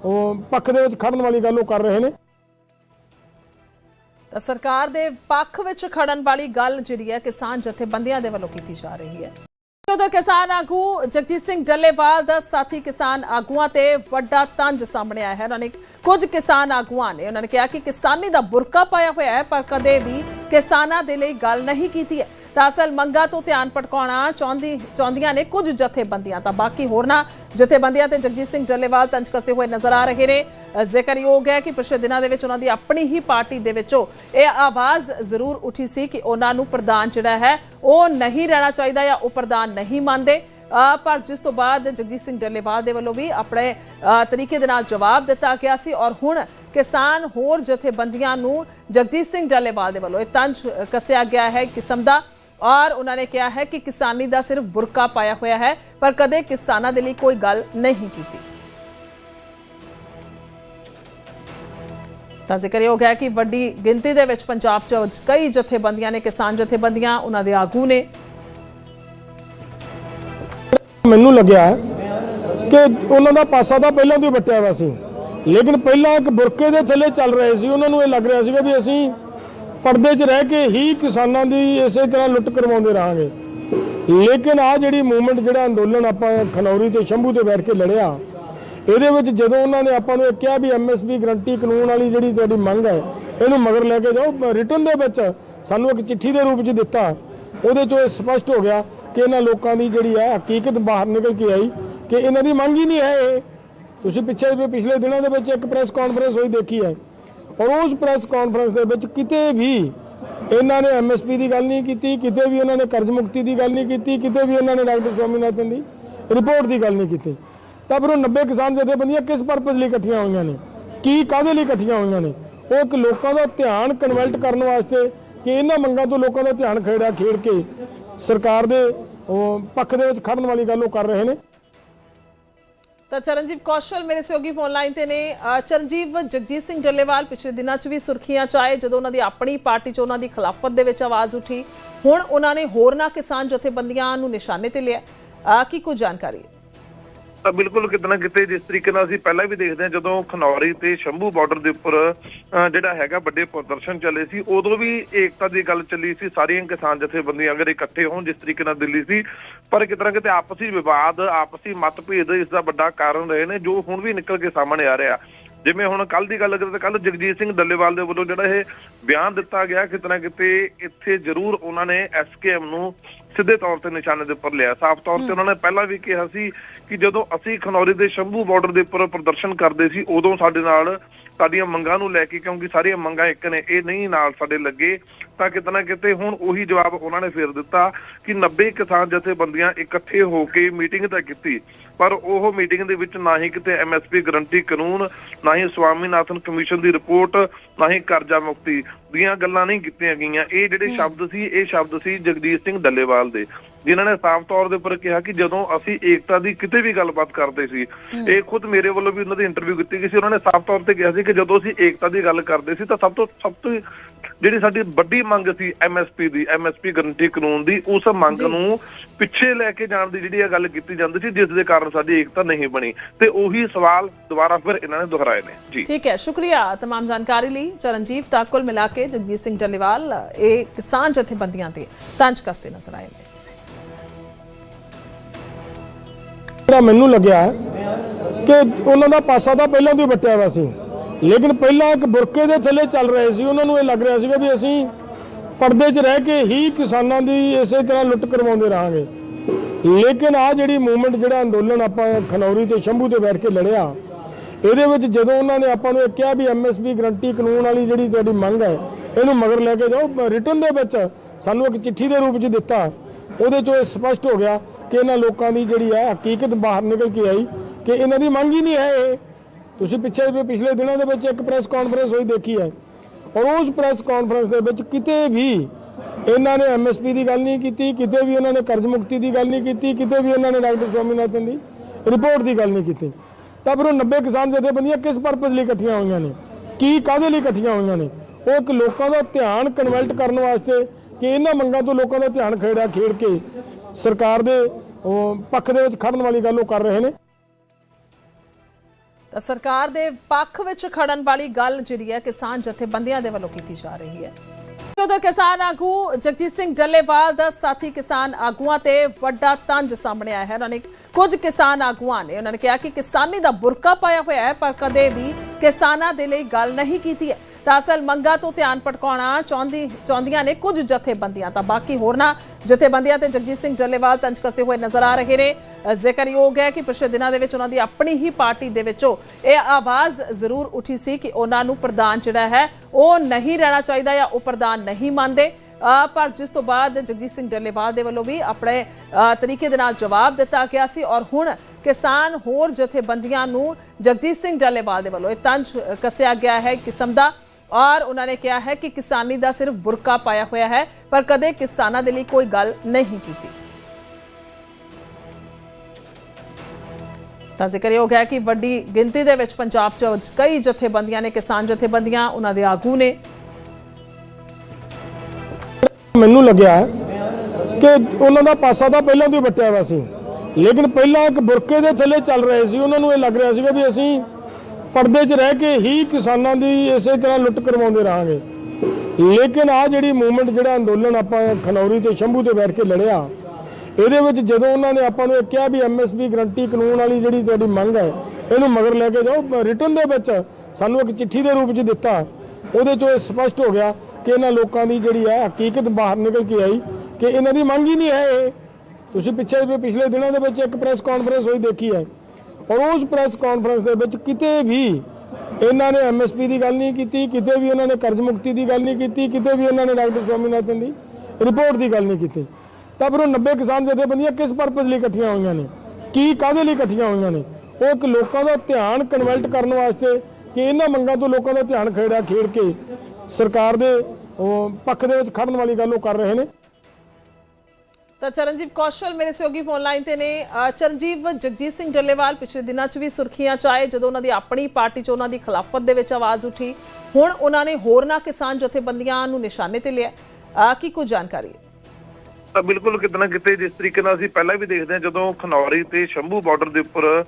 ਉਹ, ਪੱਖ ਦੇ ਵਿੱਚ ਖੜਨ ਵਾਲੀ ਗੱਲ ਉਹ ਕਰ ਰਹੇ ਨੇ। ਤਾਂ ਸਰਕਾਰ ਦੇ ਪੱਖ ਵਿੱਚ ਖੜਨ ਵਾਲੀ ਗੱਲ ਜਿਹੜੀ ਹੈ ਕਿਸਾਨ ਜਥੇਬੰਦੀਆਂ ਦੇ ਵੱਲੋਂ ਕੀਤੀ ਜਾ ਰਹੀ ਹੈ। ਉਧਰ ਕਿਸਾਨ ਆਗੂ ਜਗਜੀਤ ਸਿੰਘ ਡੱਲੇਵਾਲ ਦਾ ਸਾਥੀ ਕਿਸਾਨ ਆਗੂਆਂ ਤੇ ਵੱਡਾ ਤੰਜ ਸਾਹਮਣੇ ਆਇਆ ਹੈ। ਉਹਨਾਂ ਨੇ ਕੁਝ ਕਿਸਾਨ ਆਗੂਆਂ ਨੇ ਉਹਨਾਂ ਨੇ ਕਿਹਾ ਕਿ ਕਿਸਾਨੀ ਦਾ ਬੁਰਕਾ ਪਾਇਆ ਹੋਇਆ ਹੈ ਪਰ ਕਦੇ ਵੀ ਕਿਸਾਨਾਂ ਦੇ ਲਈ ਗੱਲ ਨਹੀਂ ਕੀਤੀ ਹੈ। ਤਾਂ ਅਸਲ ਮੰਗਾਂ ਤੋਂ ਧਿਆਨ ਭਟਕਾਉਣਾ ਚਾਹੁੰਦੀ ਚਾਹੁੰਦੀਆਂ ਨੇ ਕੁਝ ਜਥੇਬੰਦੀਆਂ ਤਾਂ ਬਾਕੀ ਹੋਰਨਾਂ ਜਥੇਬੰਦੀਆਂ ਤੇ ਜਗਜੀਤ ਸਿੰਘ ਡੱਲੇਵਾਲ ਤੰਜ ਕਸੇ ਹੋਏ ਨਜ਼ਰ ਆ ਰਹੇ ਨੇ। ਜ਼ਿਕਰਯੋਗ ਹੈ ਕਿ ਪਿਛਲੇ ਦਿਨਾਂ ਦੇ ਵਿੱਚ ਉਹਨਾਂ ਦੀ ਆਪਣੀ ਹੀ ਪਾਰਟੀ ਦੇ ਵਿੱਚੋਂ ਇਹ ਆਵਾਜ਼ ਜ਼ਰੂਰ ਉੱਠੀ ਸੀ ਕਿ ਉਹਨਾਂ ਨੂੰ ਪ੍ਰਧਾਨ ਜਿਹੜਾ ਹੈ ਉਹ ਨਹੀਂ ਰਹਿਣਾ ਚਾਹੀਦਾ ਜਾਂ ਉਹ ਪ੍ਰਧਾਨ ਨਹੀਂ ਮੰਨਦੇ। ਪਰ ਜਿਸ ਤੋਂ ਬਾਅਦ ਜਗਜੀਤ ਸਿੰਘ ਡੱਲੇਵਾਲ ਦੇ ਵੱਲੋਂ ਵੀ ਆਪਣੇ ਤਰੀਕੇ ਦੇ ਨਾਲ ਜਵਾਬ ਦਿੱਤਾ ਗਿਆ ਸੀ ਔਰ ਹੁਣ ਕਿਸਾਨ ਹੋਰ ਜਥੇਬੰਦੀਆਂ ਨੂੰ ਜਗਜੀਤ ਸਿੰਘ ਡੱਲੇਵਾਲ ਦੇ ਵੱਲੋਂ ਇਹ ਤੰਜ ਕੱਸਿਆ ਗਿਆ ਹੈ ਕਿਸਮ ਦਾ। ਔਰ ਉਹਨਾਂ ਨੇ ਕਿਹਾ ਹੈ ਕਿ ਕਿਸਾਨੀ ਦਾ ਸਿਰਫ ਬੁਰਕਾ ਪਾਇਆ ਹੋਇਆ ਹੈ, ਪਰ ਕਦੇ ਕਿਸਾਨਾਂ ਦੇ ਲਈ ਕੋਈ ਗੱਲ ਨਹੀਂ ਕੀਤੀ। ਤਾਂ ਜ਼ਿਕਰਯੋਗ ਹੈ ਕਿ ਵੱਡੀ ਗਿਣਤੀ ਦੇ ਵਿੱਚ ਪੰਜਾਬ 'ਚ ਕਈ ਜਥੇਬੰਦੀਆਂ ਨੇ, ਕਿਸਾਨ ਜਥੇਬੰਦੀਆਂ ਉਹਨਾਂ ਦੇ ਆਗੂ ਨੇ। ਮੈਨੂੰ ਲੱਗਿਆ ਕਿ ਉਹਨਾਂ ਦਾ ਪਾਸਾ ਤਾਂ ਪਹਿਲਾਂ ਤੋਂ ਹੀ ਵੱਟਿਆ ਹੋਇਆ ਸੀ, ਲੇਕਿਨ ਪਹਿਲਾਂ ਇੱਕ ਬੁਰਕੇ ਦੇ ਥੱਲੇ ਚੱਲ ਰਹੇ ਸੀ, ਉਹਨਾਂ ਨੂੰ ਇਹ ਲੱਗ ਰਿਹਾ ਸੀਗਾ ਵੀ ਅਸੀਂ ਪਰਦੇ 'ਚ ਰਹਿ ਕੇ ਹੀ ਕਿਸਾਨਾਂ ਦੀ ਇਸੇ ਤਰ੍ਹਾਂ ਲੁੱਟ ਕਰਵਾਉਂਦੇ ਰਹਾਂਗੇ। ਲੇਕਿਨ ਆ ਜਿਹੜੀ ਮੂਵਮੈਂਟ, ਜਿਹੜਾ ਅੰਦੋਲਨ ਆਪਾਂ ਖਨੌਰੀ ਤੇ ਸ਼ੰਭੂ ਤੇ ਬੈਠ ਕੇ ਲੜਿਆ, ਇਹਦੇ ਵਿੱਚ ਜਦੋਂ ਉਹਨਾਂ ਨੇ ਆਪਾਂ ਨੂੰ ਇਹ ਕਿਹਾ ਵੀ ਐਮਐਸਪੀ ਗਰੰਟੀ ਕਾਨੂੰਨ ਵਾਲੀ ਜਿਹੜੀ ਤੁਹਾਡੀ ਮੰਗ ਹੈ, ਇਹਨੂੰ ਮਗਰ ਲੈ ਕੇ ਜਾਓ। ਰਿਟਰਨ ਦੇ ਵਿੱਚ ਸਾਨੂੰ ਇੱਕ ਚਿੱਠੀ ਦੇ ਰੂਪ 'ਚ ਦਿੱਤਾ। ਉਹਦੇ 'ਚੋਂ ਇਹ ਸਪਸ਼ਟ ਹੋ ਗਿਆ ਕਿ ਇਹਨਾਂ ਲੋਕਾਂ ਦੀ ਜਿਹੜੀ ਹੈ ਹਕੀਕਤ ਬਾਹਰ ਨਿਕਲ ਕੇ ਆਈ ਕਿ ਇਹਨਾਂ ਦੀ ਮੰਗ ਹੀ ਨਹੀਂ ਹੈ ਇਹ। ਤੁਸੀਂ ਪਿੱਛੇ, ਪਿਛਲੇ ਦਿਨਾਂ ਦੇ ਵਿੱਚ ਇੱਕ ਪ੍ਰੈਸ ਕਾਨਫਰੰਸ ਹੋਈ ਦੇਖੀ ਹੈ। ਔਰ ਉਸ ਪ੍ਰੈਸ ਕਾਨਫਰੰਸ ਦੇ ਵਿੱਚ ਕਿਤੇ ਵੀ ਇਹਨਾਂ ਨੇ ਐਮਐਸਪੀ ਦੀ ਗੱਲ ਨਹੀਂ ਕੀਤੀ, ਕਿਤੇ ਵੀ ਉਹਨਾਂ ਨੇ ਕਰਜ਼ ਮੁਕਤੀ ਦੀ ਗੱਲ ਨਹੀਂ ਕੀਤੀ, ਕਿਤੇ ਵੀ ਉਹਨਾਂ ਨੇ ਡਾਕਟਰ ਸਵਾਮੀਨਾਥਨ ਦੀ ਰਿਪੋਰਟ ਦੀ ਗੱਲ ਨਹੀਂ ਕੀਤੀ। ਤਾਂ ਫਿਰ ਉਹ 90 ਕਿਸਾਨ ਜਥੇਬੰਦੀਆਂ ਕਿਸ ਪਰਪਸ ਲਈ ਇਕੱਠੀਆਂ ਹੋਈਆਂ ਨੇ? ਕੀ ਕਾਦੇ ਲਈ ਇਕੱਠੀਆਂ ਹੋਈਆਂ ਨੇ? ਉਹ ਇੱਕ ਲੋਕਾਂ ਦਾ ਧਿਆਨ ਕਨਵਰਟ ਕਰਨ ਵਾਸਤੇ ਕਿ ਇਹਨਾਂ ਮੰਗਾਂ ਤੋਂ ਲੋਕਾਂ ਦਾ ਧਿਆਨ ਖੇੜਾ ਖੇੜ ਕੇ ਸਰਕਾਰ ਦੇ ਪੱਖ ਦੇ ਵਿੱਚ ਖੜਨ ਵਾਲੀ ਗੱਲ ਉਹ ਕਰ ਰਹੇ ਨੇ। ਤਾਂ ਚਰਨਜੀਵ ਕੌਸ਼ਲ ਮੇਰੇ ਸਹਿਯੋਗੀ ਫੋਨ ਲਾਈਨ ਤੇ ਨੇ। ਚਰਨਜੀਵ ਜਗਜੀਤ ਸਿੰਘ ਡੱਲੇਵਾਲ ਪਿਛਲੇ ਦਿਨਾਂ 'ਚ ਵੀ ਸੁਰਖੀਆਂ 'ਚ ਆਏ, ਜਦੋਂ ਉਹਨਾਂ ਦੀ ਆਪਣੀ ਪਾਰਟੀ 'ਚ ਉਹਨਾਂ ਦੀ ਖਿਲਾਫਤ ਦੇ ਵਿੱਚ ਆਵਾਜ਼ ਉੱਠੀ। ਹੁਣ ਉਹਨਾਂ ਨੇ ਹੋਰਨਾਂ ਕਿਸਾਨ ਜਥੇਬੰਦੀਆਂ ਨੂੰ ਨਿਸ਼ਾਨੇ ਤੇ ਲਿਆ। ਕੀ ਕੁਝ ਜਾਣਕਾਰੀ? ਹੈ ਤਾਂ ਬਿਲਕੁਲ ਕਿਤੇ ਨਾ ਕਿਤੇ ਜਿਸ ਤਰੀਕੇ ਨਾਲ ਅਸੀਂ ਪਹਿਲਾਂ ਵੀ ਦੇਖਦੇ ਹਾਂ, ਜਦੋਂ ਖਨੌਰੀ ਤੇ ਸ਼ੰਭੂ ਬਾਰਡਰ ਦੇ ਉੱਪਰ ਜਿਹੜਾ ਹੈਗਾ ਵੱਡੇ ਪ੍ਰਦਰਸ਼ਨ ਚੱਲੇ ਸੀ, ਉਦੋਂ ਵੀ ਏਕਤਾ ਦੀ ਗੱਲ ਚੱਲੀ ਸੀ, ਸਾਰੀਆਂ ਕਿਸਾਨ ਜਥੇਬੰਦੀਆਂ ਅਗਰ ਇਕੱਠੇ ਹੋਣ, ਜਿਸ ਤਰੀਕੇ ਨਾਲ ਦਿੱਲੀ ਸੀ, ਪਰ ਕਿਤੇ ਨਾ ਕਿਤੇ ਆਪਸੀ ਵਿਵਾਦ, ਆਪਸੀ ਮਤਭੇਦ ਇਸ ਦਾ ਵੱਡਾ ਕਾਰਨ ਰਹੇ ਨੇ, ਜੋ ਹੁਣ ਵੀ ਨਿਕਲ ਕੇ ਸਾਹਮਣੇ ਆ ਰਿਹਾ। ਜਿਵੇਂ ਹੁਣ ਕੱਲ ਦੀ ਗੱਲ ਕਰੀਏ ਤਾਂ ਕੱਲ ਜਗਜੀਤ ਸਿੰਘ ਡੱਲੇਵਾਲ ਦੇ ਵੱਲੋਂ ਜਿਹੜਾ ਇਹ ਬਿਆਨ ਦਿੱਤਾ ਗਿਆ, ਕਿਤੇ ਨਾ ਕਿਤੇ ਇੱਥੇ ਜ਼ਰੂਰ ਉਹਨਾਂ ਨੇ ਐਸਕੇਐਮ ਨੂੰ ਸਿੱਧੇ ਤੌਰ ਤੇ ਨਿਸ਼ਾਨੇ ਦੇ ਉੱਪਰ ਲਿਆ। ਸਾਫ਼ ਤੌਰ ਤੇ ਉਹਨਾਂ ਨੇ ਪਹਿਲਾਂ ਵੀ ਕਿਹਾ ਸੀ ਕਿ ਜਦੋਂ ਅਸੀਂ ਖਨੌਰੀ ਦੇ ਸ਼ੰਭੂ ਬਾਰਡਰ ਦੇ ਉੱਪਰ ਪ੍ਰਦਰਸ਼ਨ ਕਰਦੇ ਸੀ ਉਦੋਂ ਸਾਡੇ ਨਾਲ ਸਾਡੀਆਂ ਮੰਗਾਂ ਨੂੰ ਲੈ ਕੇ ਕਿਉਂਕਿ ਸਾਰੀਆਂ ਮੰਗਾਂ ਇੱਕ ਨੇ ਇਹ ਨਹੀਂ ਨਾਲ ਸਾਡੇ ਲੱਗੇ ਤਾਂ ਕਿਤੇ ਨਾ ਕਿਤੇ ਹੁਣ ਉਹੀ ਜਵਾਬ ਉਹਨਾਂ ਨੇ ਫੇਰ ਦਿੱਤਾ ਕਿ 90 ਕਿਸਾਨ ਜਥੇਬੰਦੀਆਂ ਇਕੱਠੇ ਹੋ ਕੇ ਮੀਟਿੰਗ ਤਾਂ ਕੀਤੀ ਪਰ ਉਹ ਮੀਟਿੰਗ ਦੇ ਵਿੱਚ ਨਾ ਹੀ ਕਿਤੇ ਐਮਐਸਪੀ ਗਰੰਟੀ ਕਾਨੂੰਨ ਨਾ ਹੀ ਸਵਾਮੀਨਾਥਨ ਕਮਿਸ਼ਨ ਦੀ ਰਿਪੋਰਟ ਨਾ ਹੀ ਕਰਜ਼ਾ ਮੁਕਤੀ। ਦੀਆਂ ਗੱਲਾਂ ਨਹੀਂ ਕੀਤੀਆਂ ਗਈਆਂ। ਇਹ ਜਿਹੜੇ ਸ਼ਬਦ ਸੀ ਇਹ ਸ਼ਬਦ ਸੀ ਜਗਦੀਸ਼ ਸਿੰਘ ਡੱਲੇਵਾਲ ਦੇ ਜਿਨ੍ਹਾਂ ਨੇ ਸਾਫ਼ ਤੌਰ ਦੇ ਉੱਪਰ ਕਿਹਾ ਕਿ ਜਦੋਂ ਅਸੀਂ ਏਕਤਾ ਦੀ ਕਿਤੇ ਵੀ ਗੱਲਬਾਤ ਕਰਦੇ ਸੀ ਇਹ ਖੁਦ ਮੇਰੇ ਵੱਲੋਂ ਵੀ ਉਹਨਾਂ ਦੀ ਇੰਟਰਵਿਊ ਕੀਤੀ ਗਈ ਸੀ। ਉਹਨਾਂ ਨੇ ਸਾਫ਼ ਤੌਰ ਤੇ ਕਿਹਾ ਸੀ ਕਿ ਜਦੋਂ ਅਸੀਂ ਏਕਤਾ ਦੀ ਗੱਲ ਕਰਦੇ ਸੀ ਤਾਂ ਸਭ ਤੋਂ ਸਭ ਤੋਂ ਜਿਹੜੀ ਸਾਡੀ ਵੱਡੀ ਮੰਗ ਸੀ ਐਮਐਸਪੀ ਦੀ ਐਮਐਸਪੀ ਗਰੰਟੀ ਕਾਨੂੰਨ ਦੀ ਉਸ ਮੰਗ ਜੀ। ਨੂੰ ਪਿੱਛੇ ਲੈ ਕੇ ਜਾਣ ਦੀ ਜਿਹੜੀ ਇਹ ਗੱਲ ਕੀਤੀ ਜਾਂਦੀ ਸੀ ਜਿਸ ਦੇ ਕਾਰਨ ਸਾਡੀ ਏਕਤਾ ਨਹੀਂ ਬਣੀ ਤੇ ਉਹੀ ਸਵਾਲ ਦੁਬਾਰਾ ਫਿਰ ਇਹਨਾਂ ਨੇ ਦੁਹਰਾਏ ਨੇ ਜੀ ਠੀਕ ਹੈ ਸ਼ੁਕਰੀਆ तमाम ਜਾਣਕਾਰੀ ਲਈ ਚਰਨਜੀਵ ਤਾਂ ਕੁੱਲ ਮਿਲਾ ਕੇ ਜਗਜੀਤ ਸਿੰਘ ਡੱਲੇਵਾਲ ਇਹ ਕਿਸਾਨ ਜਥੇਬੰਦੀਆਂ ਤੇ ਤੰਜ ਕਸਤੇ ਨਜ਼ਰ ਆਏ ਨੇ ਜਿਹੜਾ ਮੈਨੂੰ ਲੱਗਿਆ ਕਿ ਉਹਨਾਂ ਦਾ ਪਾਸਾ ਤਾਂ ਪਹਿਲਾਂ ਤੋਂ ਹੀ ਵੱਟਿਆ ਹੋਇਆ ਸੀ ਲੇਕਿਨ ਪਹਿਲਾਂ ਇੱਕ ਬੁਰਕੇ ਦੇ ਥੱਲੇ ਚੱਲ ਰਹੇ ਸੀ, ਉਹਨਾਂ ਨੂੰ ਇਹ ਲੱਗ ਰਿਹਾ ਸੀਗਾ ਵੀ ਅਸੀਂ ਪਰਦੇ 'ਚ ਰਹਿ ਕੇ ਹੀ ਕਿਸਾਨਾਂ ਦੀ ਇਸੇ ਤਰ੍ਹਾਂ ਲੁੱਟ ਕਰਵਾਉਂਦੇ ਰਹਾਂਗੇ। ਲੇਕਿਨ ਆ ਜਿਹੜੀ ਮੂਵਮੈਂਟ, ਜਿਹੜਾ ਅੰਦੋਲਨ ਆਪਾਂ ਖਨੌਰੀ ਤੇ ਸ਼ੰਭੂ ਤੇ ਬੈਠ ਕੇ ਲੜਿਆ, ਇਹਦੇ ਵਿੱਚ ਜਦੋਂ ਉਹਨਾਂ ਨੇ ਆਪਾਂ ਨੂੰ ਇਹ ਕਿਹਾ ਵੀ ਐਮਐਸਪੀ ਗਰੰਟੀ ਕਾਨੂੰਨ ਵਾਲੀ ਜਿਹੜੀ ਤੁਹਾਡੀ ਮੰਗ ਹੈ, ਇਹਨੂੰ ਮਗਰ ਲੈ ਕੇ ਜਾਓ ਰਿਟਰਨ ਦੇ ਵਿੱਚ ਸਾਨੂੰ ਇੱਕ ਚਿੱਠੀ ਦੇ ਰੂਪ 'ਚ ਦਿੱਤਾ। ਉਹਦੇ 'ਚੋਂ ਇਹ ਸਪਸ਼ਟ ਹੋ ਗਿਆ ਕਿ ਇਹਨਾਂ ਲੋਕਾਂ ਦੀ ਜਿਹੜੀ ਹੈ ਹਕੀਕਤ ਬਾਹਰ ਨਿਕਲ ਕੇ ਆਈ ਕਿ ਇਹਨਾਂ ਦੀ ਮੰਗ ਹੀ ਨਹੀਂ ਹੈ ਇਹ। ਤੁਸੀਂ ਪਿੱਛੇ ਵੀ ਪਿਛਲੇ ਦਿਨਾਂ ਦੇ ਵਿੱਚ ਇੱਕ ਪ੍ਰੈਸ ਕਾਨਫਰੰਸ ਹੋਈ ਦੇਖੀ ਹੈ ਔਰ ਉਸ ਪ੍ਰੈਸ ਕਾਨਫਰੰਸ ਦੇ ਵਿੱਚ ਕਿਤੇ ਵੀ ਇਹਨਾਂ ਨੇ ਐਮਐਸਪੀ ਦੀ ਗੱਲ ਨਹੀਂ ਕੀਤੀ, ਕਿਤੇ ਵੀ ਉਹਨਾਂ ਨੇ ਕਰਜ਼ ਮੁਕਤੀ ਦੀ ਗੱਲ ਨਹੀਂ ਕੀਤੀ, ਕਿਤੇ ਵੀ ਉਹਨਾਂ ਨੇ ਡਾਕਟਰ ਸਵਾਮੀਨਾਥਨ ਦੀ ਰਿਪੋਰਟ ਦੀ ਗੱਲ ਨਹੀਂ ਕੀਤੀ। ਤਾਂ ਫਿਰ ਉਹ 90 ਕਿਸਾਨ ਜਥੇਬੰਦੀਆਂ ਕਿਸ ਪਰਪਸ ਲਈ ਇਕੱਠੀਆਂ ਹੋਈਆਂ ਨੇ? ਕੀ ਕਾਦੇ ਲਈ ਇਕੱਠੀਆਂ ਹੋਈਆਂ ਨੇ? ਉਹ ਇੱਕ ਲੋਕਾਂ ਦਾ ਧਿਆਨ ਕਨਵਰਟ ਕਰਨ ਵਾਸਤੇ ਕਿ ਇਹਨਾਂ ਮੰਗਾਂ ਤੋਂ ਲੋਕਾਂ ਦਾ ਧਿਆਨ ਖੇੜਾ ਖੇੜ ਕੇ ਸਰਕਾਰ ਦੇ ਪੱਖ ਦੇ ਵਿੱਚ ਖੜਨ ਵਾਲੀ ਗੱਲ ਉਹ ਕਰ ਰਹੇ ਨੇ। ਤਾਂ ਸਰਕਾਰ ਦੇ ਪੱਖ ਵਿੱਚ ਖੜਨ ਵਾਲੀ ਗੱਲ ਜਿਹੜੀ ਹੈ ਕਿਸਾਨ ਜਥੇਬੰਦੀਆਂ ਦੇ ਵੱਲੋਂ ਕੀਤੀ ਜਾ ਰਹੀ ਹੈ। ਉਧਰ ਕਿਸਾਨ ਆਗੂ ਜਗਜੀਤ ਸਿੰਘ ਡੱਲੇਵਾਲ ਦਾ ਸਾਥੀ ਕਿਸਾਨ ਆਗੂਆਂ ਤੇ ਵੱਡਾ ਤੰਜ ਸਾਹਮਣੇ ਆਇਆ ਹੈ। ਉਹਨਾਂ ਨੇ ਕੁਝ ਕਿਸਾਨ ਆਗੂਆਂ ਨੇ ਉਹਨਾਂ ਨੇ ਕਿਹਾ ਕਿ ਕਿਸਾਨੀ ਦਾ ਬੁਰਕਾ ਪਾਇਆ ਹੋਇਆ ਹੈ, ਪਰ ਕਦੇ ਵੀ ਕਿਸਾਨਾਂ ਦੇ ਲਈ ਗੱਲ ਨਹੀਂ ਕੀਤੀ ਹੈ। ਤਾਂ ਅਸਲ ਮੰਗਾ ਤੋਂ ਧਿਆਨ ਭਟਕਾਉਣਾ ਚਾਹੁੰਦੀ ਚਾਹੁੰਦੀਆਂ ਨੇ ਕੁਝ ਜਥੇਬੰਦੀਆਂ, ਤਾਂ ਬਾਕੀ ਹੋਰਨਾਂ ਜਥੇਬੰਦੀਆਂ ਤੇ ਜਗਜੀਤ ਸਿੰਘ ਡੱਲੇਵਾਲ ਤੰਜ ਕੱਸਦੇ ਹੋਏ ਨਜ਼ਰ ਆ ਰਹੇ ਨੇ। ਜ਼ਿਕਰਯੋਗ ਹੈ ਕਿ ਪਿਛਲੇ ਦਿਨਾਂ ਦੇ ਵਿੱਚ ਉਹਨਾਂ ਦੀ ਆਪਣੀ ਹੀ ਪਾਰਟੀ ਦੇ ਵਿੱਚੋਂ ਇਹ ਆਵਾਜ਼ ਜ਼ਰੂਰ ਉੱਠੀ ਸੀ ਕਿ ਉਹਨਾਂ ਨੂੰ ਪ੍ਰਧਾਨ ਜਿਹੜਾ ਹੈ, ਉਹ ਨਹੀਂ ਰਹਿਣਾ ਚਾਹੀਦਾ ਜਾਂ ਉਹ ਪ੍ਰਧਾਨ ਨਹੀਂ ਮੰਨਦੇ। ਪਰ ਜਿਸ ਤੋਂ ਬਾਅਦ ਜਗਜੀਤ ਸਿੰਘ ਡੱਲੇਵਾਲ ਦੇ ਵੱਲੋਂ ਵੀ ਆਪਣੇ ਤਰੀਕੇ ਦੇ ਨਾਲ ਜਵਾਬ ਦਿੱਤਾ ਗਿਆ ਸੀ ਔਰ ਹੁਣ ਕਿਸਾਨ ਹੋਰ ਜਥੇਬੰਦੀਆਂ ਨੂੰ ਜਗਜੀਤ ਸਿੰਘ ਡੱਲੇਵਾਲ ਦੇ ਵੱਲੋਂ ਇਹ ਤੰਜ ਕੱਸਿਆ ਗਿਆ ਹੈ ਕਿਸਮ ਦਾ। ਔਰ ਉਹਨਾਂ ਨੇ ਕਿਹਾ ਹੈ ਕਿ ਕਿਸਾਨੀ ਦਾ ਸਿਰਫ ਬੁਰਕਾ ਪਾਇਆ ਹੋਇਆ ਹੈ, ਪਰ ਕਦੇ ਕਿਸਾਨਾਂ ਦੇ ਲਈ ਕੋਈ ਗੱਲ ਨਹੀਂ ਕੀਤੀ। ਤਾਂ ਜ਼ਿਕਰਯੋਗ ਹੈ ਕਿ ਵੱਡੀ ਗਿਣਤੀ ਦੇ ਵਿੱਚ ਪੰਜਾਬ 'ਚ ਕਈ ਜਥੇਬੰਦੀਆਂ ਨੇ, ਕਿਸਾਨ ਜਥੇਬੰਦੀਆਂ, ਉਹਨਾਂ ਦੇ ਆਗੂ ਨੇ। ਮੈਨੂੰ ਲੱਗਿਆ ਕਿ ਉਹਨਾਂ ਦਾ ਪਾਸਾ ਤਾਂ ਪਹਿਲਾਂ ਤੋਂ ਹੀ ਵੱਟਿਆ ਹੋਇਆ ਸੀ, ਲੇਕਿਨ ਪਹਿਲਾਂ ਇੱਕ ਬੁਰਕੇ ਦੇ ਥੱਲੇ ਚੱਲ ਰਹੇ ਸੀ, ਉਹਨਾਂ ਨੂੰ ਇਹ ਲੱਗ ਰਿਹਾ ਸੀਗਾ ਵੀ ਅਸੀਂ ਪਰਦੇ 'ਚ ਰਹਿ ਕੇ ਹੀ ਕਿਸਾਨਾਂ ਦੀ ਇਸੇ ਤਰ੍ਹਾਂ ਲੁੱਟ ਕਰਵਾਉਂਦੇ ਰਹਾਂਗੇ। ਲੇਕਿਨ ਆ ਜਿਹੜੀ ਮੂਵਮੈਂਟ, ਜਿਹੜਾ ਅੰਦੋਲਨ ਆਪਾਂ ਖਨੌਰੀ ਤੇ ਸ਼ੰਭੂ ਤੇ ਬੈਠ ਕੇ ਲੜਿਆ, ਇਹਦੇ ਵਿੱਚ ਜਦੋਂ ਉਹਨਾਂ ਨੇ ਆਪਾਂ ਨੂੰ ਇਹ ਕਿਹਾ ਵੀ ਐਮਐਸਪੀ ਗਰੰਟੀ ਕਾਨੂੰਨ ਵਾਲੀ ਜਿਹੜੀ ਤੁਹਾਡੀ ਮੰਗ ਹੈ, ਇਹਨੂੰ ਮਗਰ ਲੈ ਕੇ ਜਾਓ। ਰਿਟਰਨ ਦੇ ਵਿੱਚ ਸਾਨੂੰ ਇੱਕ ਚਿੱਠੀ ਦੇ ਰੂਪ 'ਚ ਦਿੱਤਾ। ਉਹਦੇ 'ਚੋਂ ਇਹ ਸਪਸ਼ਟ ਹੋ ਗਿਆ ਕਿ ਇਹਨਾਂ ਲੋਕਾਂ ਦੀ ਜਿਹੜੀ ਹੈ ਹਕੀਕਤ ਬਾਹਰ ਨਿਕਲ ਕੇ ਆਈ ਕਿ ਇਹਨਾਂ ਦੀ ਮੰਗ ਹੀ ਨਹੀਂ ਹੈ ਇਹ। ਤੁਸੀਂ ਪਿੱਛੇ, ਪਿਛਲੇ ਦਿਨਾਂ ਦੇ ਵਿੱਚ ਇੱਕ ਪ੍ਰੈਸ ਕਾਨਫਰੰਸ ਹੋਈ ਦੇਖੀ ਹੈ। ਔਰ ਉਸ ਪ੍ਰੈਸ ਕਾਨਫਰੰਸ ਦੇ ਵਿੱਚ ਕਿਤੇ ਵੀ ਇਹਨਾਂ ਨੇ ਐਮਐਸਪੀ ਦੀ ਗੱਲ ਨਹੀਂ ਕੀਤੀ, ਕਿਤੇ ਵੀ ਉਹਨਾਂ ਨੇ ਕਰਜ਼ ਮੁਕਤੀ ਦੀ ਗੱਲ ਨਹੀਂ ਕੀਤੀ, ਕਿਤੇ ਵੀ ਉਹਨਾਂ ਨੇ ਡਾਕਟਰ ਸਵਾਮੀਨਾਥਨ ਦੀ ਰਿਪੋਰਟ ਦੀ ਗੱਲ ਨਹੀਂ ਕੀਤੀ। ਤਾਂ ਫਿਰ ਉਹ 90 ਕਿਸਾਨ ਜਥੇਬੰਦੀਆਂ ਕਿਸ ਪਰਪਸ ਲਈ ਇਕੱਠੀਆਂ ਹੋਈਆਂ ਨੇ? ਕੀ ਕਾਦੇ ਲਈ ਇਕੱਠੀਆਂ ਹੋਈਆਂ ਨੇ? ਉਹ ਇੱਕ ਲੋਕਾਂ ਦਾ ਧਿਆਨ ਕਨਵਰਟ ਕਰਨ ਵਾਸਤੇ ਕਿ ਇਹਨਾਂ ਮੰਗਾਂ ਤੋਂ ਲੋਕਾਂ ਦਾ ਧਿਆਨ ਖੇੜਾ ਖੇੜ ਕੇ ਸਰਕਾਰ ਦੇ ਪੱਖ ਦੇ ਵਿੱਚ ਖੜਨ ਵਾਲੀ ਗੱਲ ਉਹ ਕਰ ਰਹੇ ਨੇ। ਤਾਂ ਚਰਨਜੀਵ ਕੌਸ਼ਲ ਮੇਰੇ ਸਹਿਯੋਗੀ ਫੋਨ ਲਾਈਨ ਤੇ ਨੇ। ਚਰਨਜੀਵ ਜਗਜੀਤ ਸਿੰਘ ਡੱਲੇਵਾਲ ਪਿਛਲੇ ਦਿਨਾਂ 'ਚ ਵੀ ਸੁਰਖੀਆਂ 'ਚ ਆਏ, ਜਦੋਂ ਉਹਨਾਂ ਦੀ ਆਪਣੀ ਪਾਰਟੀ 'ਚ ਉਹਨਾਂ ਦੀ ਖਿਲਾਫਤ ਦੇ ਵਿੱਚ ਆਵਾਜ਼ ਉੱਠੀ। ਹੁਣ ਉਹਨਾਂ ਨੇ ਹੋਰਨਾਂ ਕਿਸਾਨ ਜਥੇਬੰਦੀਆਂ ਨੂੰ ਨਿਸ਼ਾਨੇ ਤੇ ਲਿਆ। ਕੀ ਕੁਝ ਜਾਣਕਾਰੀ? ਹੈ ਤਾਂ ਬਿਲਕੁਲ ਕਿਤੇ ਨਾ ਕਿਤੇ ਜਿਸ ਤਰੀਕੇ ਨਾਲ ਅਸੀਂ ਪਹਿਲਾਂ ਵੀ ਦੇਖਦੇ ਹਾਂ, ਜਦੋਂ ਖਨੌਰੀ ਤੇ ਸ਼ੰਭੂ ਬਾਰਡਰ ਦੇ ਉੱਪਰ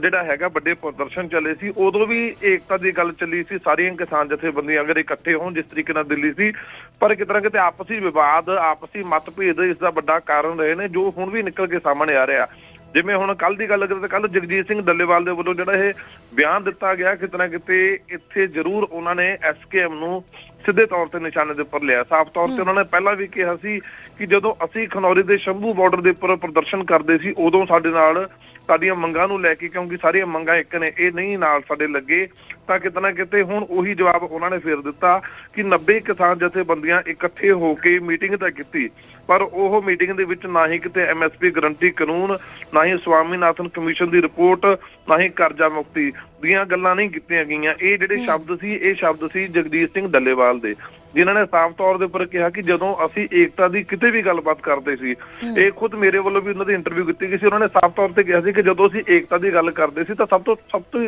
ਜਿਹੜਾ ਹੈਗਾ ਵੱਡੇ ਪ੍ਰਦਰਸ਼ਨ ਚੱਲੇ ਸੀ, ਉਦੋਂ ਵੀ ਏਕਤਾ ਦੀ ਗੱਲ ਚੱਲੀ ਸੀ, ਸਾਰੀਆਂ ਕਿਸਾਨ ਜਥੇਬੰਦੀਆਂ ਅਗਰ ਇਕੱਠੇ ਹੋਣ, ਜਿਸ ਤਰੀਕੇ ਨਾਲ ਦਿੱਲੀ ਸੀ, ਪਰ ਕਿਤੇ ਨਾ ਕਿਤੇ ਆਪਸੀ ਵਿਵਾਦ, ਆਪਸੀ ਮਤਭੇਦ ਇਸ ਦਾ ਵੱਡਾ ਕਾਰਨ ਰਹੇ ਨੇ, ਜੋ ਹੁਣ ਵੀ ਨਿਕਲ ਕੇ ਸਾਹਮਣੇ ਆ ਰਿਹਾ। ਜਿਵੇਂ ਹੁਣ ਕੱਲ ਦੀ ਗੱਲ ਕਰੀਏ ਤਾਂ ਕੱਲ ਜਗਜੀਤ ਸਿੰਘ ਡੱਲੇਵਾਲ ਦੇ ਵੱਲੋਂ ਜਿਹੜਾ ਇਹ ਬਿਆਨ ਦਿੱਤਾ ਗਿਆ, ਕਿਤੇ ਨਾ ਕਿਤੇ ਇੱਥੇ ਜ਼ਰੂਰ ਉਹਨਾਂ ਨੇ ਐਸਕੇਐਮ ਨੂੰ ਸਿੱਧੇ ਤੌਰ ਤੇ ਨਿਸ਼ਾਨੇ ਦੇ ਉੱਪਰ ਲਿਆ। ਸਾਫ਼ ਤੌਰ ਤੇ ਉਹਨਾਂ ਨੇ ਪਹਿਲਾਂ ਵੀ ਕਿਹਾ ਸੀ ਕਿ ਜਦੋਂ ਅਸੀਂ ਖਨੌਰੀ ਦੇ ਸ਼ੰਭੂ ਬਾਰਡਰ ਦੇ ਉੱਪਰ ਪ੍ਰਦਰਸ਼ਨ ਕਰਦੇ ਸੀ ਉਦੋਂ ਸਾਡੇ ਨਾਲ ਸਾਡੀਆਂ ਮੰਗਾਂ ਨੂੰ ਲੈ ਕੇ ਕਿਉਂਕਿ ਸਾਰੀਆਂ ਮੰਗਾਂ ਇੱਕ ਨੇ ਇਹ ਨਹੀਂ ਨਾਲ ਸਾਡੇ ਲੱਗੇ ਤਾਂ ਕਿਤੇ ਨਾ ਕਿਤੇ ਹੁਣ ਉਹੀ ਜਵਾਬ ਉਹਨਾਂ ਨੇ ਫੇਰ ਦਿੱਤਾ ਕਿ 90 ਕਿਸਾਨ ਜਥੇਬੰਦੀਆਂ ਇਕੱਠੇ ਹੋ ਕੇ ਮੀਟਿੰਗ ਤਾਂ ਕੀਤੀ ਪਰ ਉਹ ਮੀਟਿੰਗ ਦੇ ਵਿੱਚ ਨਾ ਹੀ ਕਿਤੇ ਐਮਐਸਪੀ ਗਰੰਟੀ ਕਾਨੂੰਨ ਨਾ ਹੀ ਸਵਾਮੀਨਾਥਨ ਕਮਿਸ਼ਨ ਦੀ ਰਿਪੋਰਟ ਨਾ ਹੀ ਕਰਜ਼ਾ ਮੁਕਤੀ। ਦੀਆਂ ਗੱਲਾਂ ਨਹੀਂ ਕੀਤੀਆਂ ਗਈਆਂ। ਇਹ ਜਿਹੜੇ ਸ਼ਬਦ ਸੀ ਇਹ ਸ਼ਬਦ ਸੀ ਜਗਜੀਤ ਸਿੰਘ ਡੱਲੇਵਾਲ ਦੇ ਜਿਨ੍ਹਾਂ ਨੇ ਸਾਫ਼ ਤੌਰ ਦੇ ਉੱਪਰ ਕਿਹਾ ਕਿ ਜਦੋਂ ਅਸੀਂ ਏਕਤਾ ਦੀ ਕਿਤੇ ਵੀ ਗੱਲਬਾਤ ਕਰਦੇ ਸੀ ਇਹ ਖੁਦ ਮੇਰੇ ਵੱਲੋਂ ਵੀ ਉਹਨਾਂ ਦੀ ਇੰਟਰਵਿਊ ਕੀਤੀ ਗਈ ਸੀ। ਉਹਨਾਂ ਨੇ ਸਾਫ਼ ਤੌਰ ਤੇ ਕਿਹਾ ਸੀ ਕਿ ਜਦੋਂ ਅਸੀਂ ਏਕਤਾ ਦੀ ਗੱਲ ਕਰਦੇ ਸੀ ਤਾਂ ਸਭ ਤੋਂ ਸਭ ਤੋਂ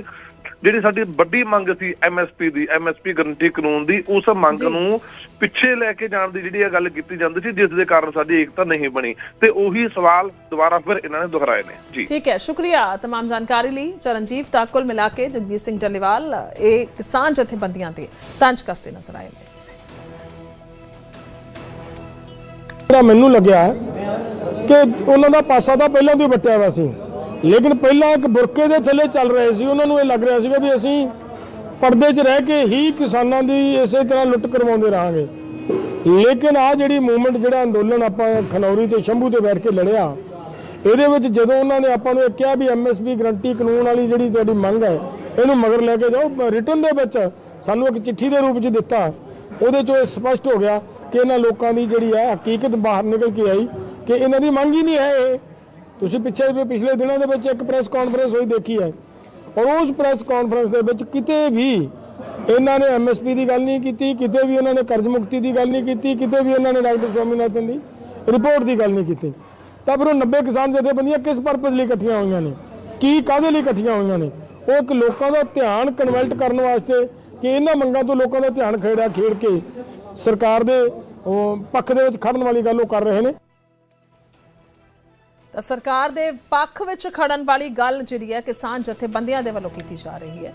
ਜਿਹੜੀ ਸਾਡੀ ਵੱਡੀ ਮੰਗ ਸੀ ਐਮਐਸਪੀ ਦੀ ਐਮਐਸਪੀ ਗਰੰਟੀ ਕਾਨੂੰਨ ਦੀ ਉਸ ਮੰਗ ਜੀ। ਨੂੰ ਪਿੱਛੇ ਲੈ ਕੇ ਜਾਣ ਦੀ ਜਿਹੜੀ ਇਹ ਗੱਲ ਕੀਤੀ ਜਾਂਦੀ ਸੀ ਜਿਸ ਦੇ ਕਾਰਨ ਸਾਡੀ ਏਕਤਾ ਨਹੀਂ ਬਣੀ ਤੇ ਉਹੀ ਸਵਾਲ ਦੁਬਾਰਾ ਫਿਰ ਇਹਨਾਂ ਨੇ ਦੁਹਰਾਏ ਨੇ ਜੀ ਠੀਕ ਹੈ ਸ਼ੁਕਰੀਆ तमाम ਜਾਣਕਾਰੀ ਲਈ ਚਰਨਜੀਤ ਤਾਂ ਕੁੱਲ ਮਿਲਾ ਕੇ ਜਗਜੀਤ ਸਿੰਘ ਡੱਲੇਵਾਲ ਇਹ ਕਿਸਾਨ ਜਥੇਬੰਦੀਆਂ ਤੇ ਤੰਜ ਕਸਦੇ ਨਜ਼ਰ ਆਏ ਨੇ ਜਿਹੜਾ ਮੈਨੂੰ ਲੱਗਿਆ ਕਿ ਉਹਨਾਂ ਦਾ ਪਾਸਾ ਤਾਂ ਪਹਿਲਾਂ ਤੋਂ ਹੀ ਵੱਟਿਆ ਹੋਇਆ ਸੀ ਲੇਕਿਨ ਪਹਿਲਾਂ ਇੱਕ ਬੁਰਕੇ ਦੇ ਥੱਲੇ ਚੱਲ ਰਹੇ ਸੀ, ਉਹਨਾਂ ਨੂੰ ਇਹ ਲੱਗ ਰਿਹਾ ਸੀਗਾ ਵੀ ਅਸੀਂ ਪਰਦੇ 'ਚ ਰਹਿ ਕੇ ਹੀ ਕਿਸਾਨਾਂ ਦੀ ਇਸੇ ਤਰ੍ਹਾਂ ਲੁੱਟ ਕਰਵਾਉਂਦੇ ਰਹਾਂਗੇ। ਲੇਕਿਨ ਆ ਜਿਹੜੀ ਮੂਵਮੈਂਟ, ਜਿਹੜਾ ਅੰਦੋਲਨ ਆਪਾਂ ਖਨੌਰੀ ਤੇ ਸ਼ੰਭੂ ਤੇ ਬੈਠ ਕੇ ਲੜਿਆ, ਇਹਦੇ ਵਿੱਚ ਜਦੋਂ ਉਹਨਾਂ ਨੇ ਆਪਾਂ ਨੂੰ ਇਹ ਕਿਹਾ ਵੀ ਐਮਐਸਪੀ ਗਰੰਟੀ ਕਾਨੂੰਨ ਵਾਲੀ ਜਿਹੜੀ ਤੁਹਾਡੀ ਮੰਗ ਹੈ, ਇਹਨੂੰ ਮਗਰ ਲੈ ਕੇ ਜਾਓ ਰਿਟਰਨ ਦੇ ਵਿੱਚ ਸਾਨੂੰ ਇੱਕ ਚਿੱਠੀ ਦੇ ਰੂਪ 'ਚ ਦਿੱਤਾ। ਉਹਦੇ 'ਚੋਂ ਇਹ ਸਪਸ਼ਟ ਹੋ ਗਿਆ ਕਿ ਇਹਨਾਂ ਲੋਕਾਂ ਦੀ ਜਿਹੜੀ ਹੈ ਹਕੀਕਤ ਬਾਹਰ ਨਿਕਲ ਕੇ ਆਈ ਕਿ ਇਹਨਾਂ ਦੀ ਮੰਗ ਹੀ ਨਹੀਂ ਹੈ ਇਹ। ਤੁਸੀਂ ਪਿੱਛੇ ਵੀ ਪਿਛਲੇ ਦਿਨਾਂ ਦੇ ਵਿੱਚ ਇੱਕ ਪ੍ਰੈਸ ਕਾਨਫਰੰਸ ਹੋਈ ਦੇਖੀ ਹੈ। ਔਰ ਉਸ ਪ੍ਰੈਸ ਕਾਨਫਰੰਸ ਦੇ ਵਿੱਚ ਕਿਤੇ ਵੀ ਇਹਨਾਂ ਨੇ ਐਮਐਸਪੀ ਦੀ ਗੱਲ ਨਹੀਂ ਕੀਤੀ, ਕਿਤੇ ਵੀ ਉਹਨਾਂ ਨੇ ਕਰਜ਼ ਮੁਕਤੀ ਦੀ ਗੱਲ ਨਹੀਂ ਕੀਤੀ, ਕਿਤੇ ਵੀ ਉਹਨਾਂ ਨੇ ਡਾਕਟਰ ਸਵਾਮੀਨਾਥਨ ਦੀ ਰਿਪੋਰਟ ਦੀ ਗੱਲ ਨਹੀਂ ਕੀਤੀ। ਤਾਂ ਫਿਰ ਉਹ 90 ਕਿਸਾਨ ਜਥੇਬੰਦੀਆਂ ਕਿਸ ਪਰਪਸ ਲਈ ਇਕੱਠੀਆਂ ਹੋਈਆਂ ਨੇ? ਕੀ ਕਾਦੇ ਲਈ ਇਕੱਠੀਆਂ ਹੋਈਆਂ ਨੇ? ਉਹ ਇੱਕ ਲੋਕਾਂ ਦਾ ਧਿਆਨ ਕਨਵਰਟ ਕਰਨ ਵਾਸਤੇ ਕਿ ਇਹਨਾਂ ਮੰਗਾਂ ਤੋਂ ਲੋਕਾਂ ਦਾ ਧਿਆਨ ਖੇੜਾ ਖੇੜ ਕੇ ਸਰਕਾਰ ਦੇ ਪੱਖ ਦੇ ਵਿੱਚ ਖੜਨ ਵਾਲੀ ਗੱਲ ਉਹ ਕਰ ਰਹੇ ਨੇ। ਤਾਂ ਸਰਕਾਰ ਦੇ ਪੱਖ ਵਿੱਚ ਖੜਨ ਵਾਲੀ ਗੱਲ ਜਿਹੜੀ ਹੈ ਕਿਸਾਨ ਜਥੇਬੰਦੀਆਂ ਦੇ ਵੱਲੋਂ ਕੀਤੀ ਜਾ ਰਹੀ ਹੈ।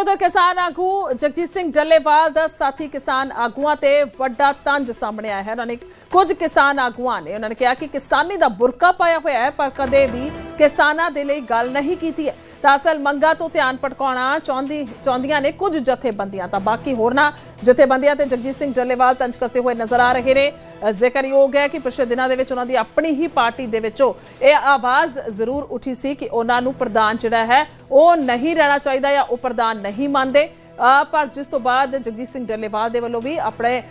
ਉਧਰ ਕਿਸਾਨ ਆਗੂ ਜਗਜੀਤ ਸਿੰਘ ਡੱਲੇਵਾਲ ਦਾ ਸਾਥੀ ਕਿਸਾਨ ਆਗੂਆਂ ਤੇ ਵੱਡਾ ਤੰਜ ਸਾਹਮਣੇ ਆਇਆ ਹੈ। ਉਹਨਾਂ ਨੇ ਕੁਝ ਕਿਸਾਨ ਆਗੂਆਂ ਨੇ ਉਹਨਾਂ ਨੇ ਕਿਹਾ ਕਿ ਕਿਸਾਨੀ ਦਾ ਬੁਰਕਾ ਪਾਇਆ ਹੋਇਆ ਹੈ, ਪਰ ਕਦੇ ਵੀ ਕਿਸਾਨਾਂ ਦੇ ਲਈ ਗੱਲ ਨਹੀਂ ਕੀਤੀ ਹੈ। ਤਾਂ ਅਸਲ ਮੰਗਾ ਤੋਂ ਧਿਆਨ ਭਟਕਾਉਣਾ ਚਾਹੁੰਦੀ ਚਾਹੁੰਦੀਆਂ ਨੇ ਕੁਝ ਜਥੇਬੰਦੀਆਂ। ਤਾਂ ਬਾਕੀ ਹੋਰਨਾਂ ਜਥੇਬੰਦੀਆਂ ਤੇ ਜਗਜੀਤ ਸਿੰਘ ਡੱਲੇਵਾਲ ਤੰਜ ਕੱਸਦੇ ਹੋਏ ਨਜ਼ਰ ਆ ਰਹੇ ਨੇ। ਜ਼ਿਕਰਯੋਗ ਹੈ ਕਿ ਪਿਛਲੇ ਦਿਨਾਂ ਦੇ ਵਿੱਚ ਉਹਨਾਂ ਦੀ ਆਪਣੀ ਹੀ ਪਾਰਟੀ ਦੇ ਵਿੱਚੋਂ ਇਹ ਆਵਾਜ਼ ਜ਼ਰੂਰ ਉੱਠੀ ਸੀ ਕਿ ਉਹਨਾਂ ਨੂੰ ਪ੍ਰਧਾਨ ਜਿਹੜਾ ਹੈ ਉਹ ਨਹੀਂ ਰਹਿਣਾ ਚਾਹੀਦਾ ਜਾਂ ਉਹ ਪ੍ਰਧਾਨ ਨਹੀਂ ਮੰਨਦੇ। ਪਰ ਜਿਸ ਤੋਂ ਬਾਅਦ ਜਗਜੀਤ ਸਿੰਘ ਡੱਲੇਵਾਲ ਦੇ ਵੱਲੋਂ ਵੀ ਆਪਣੇ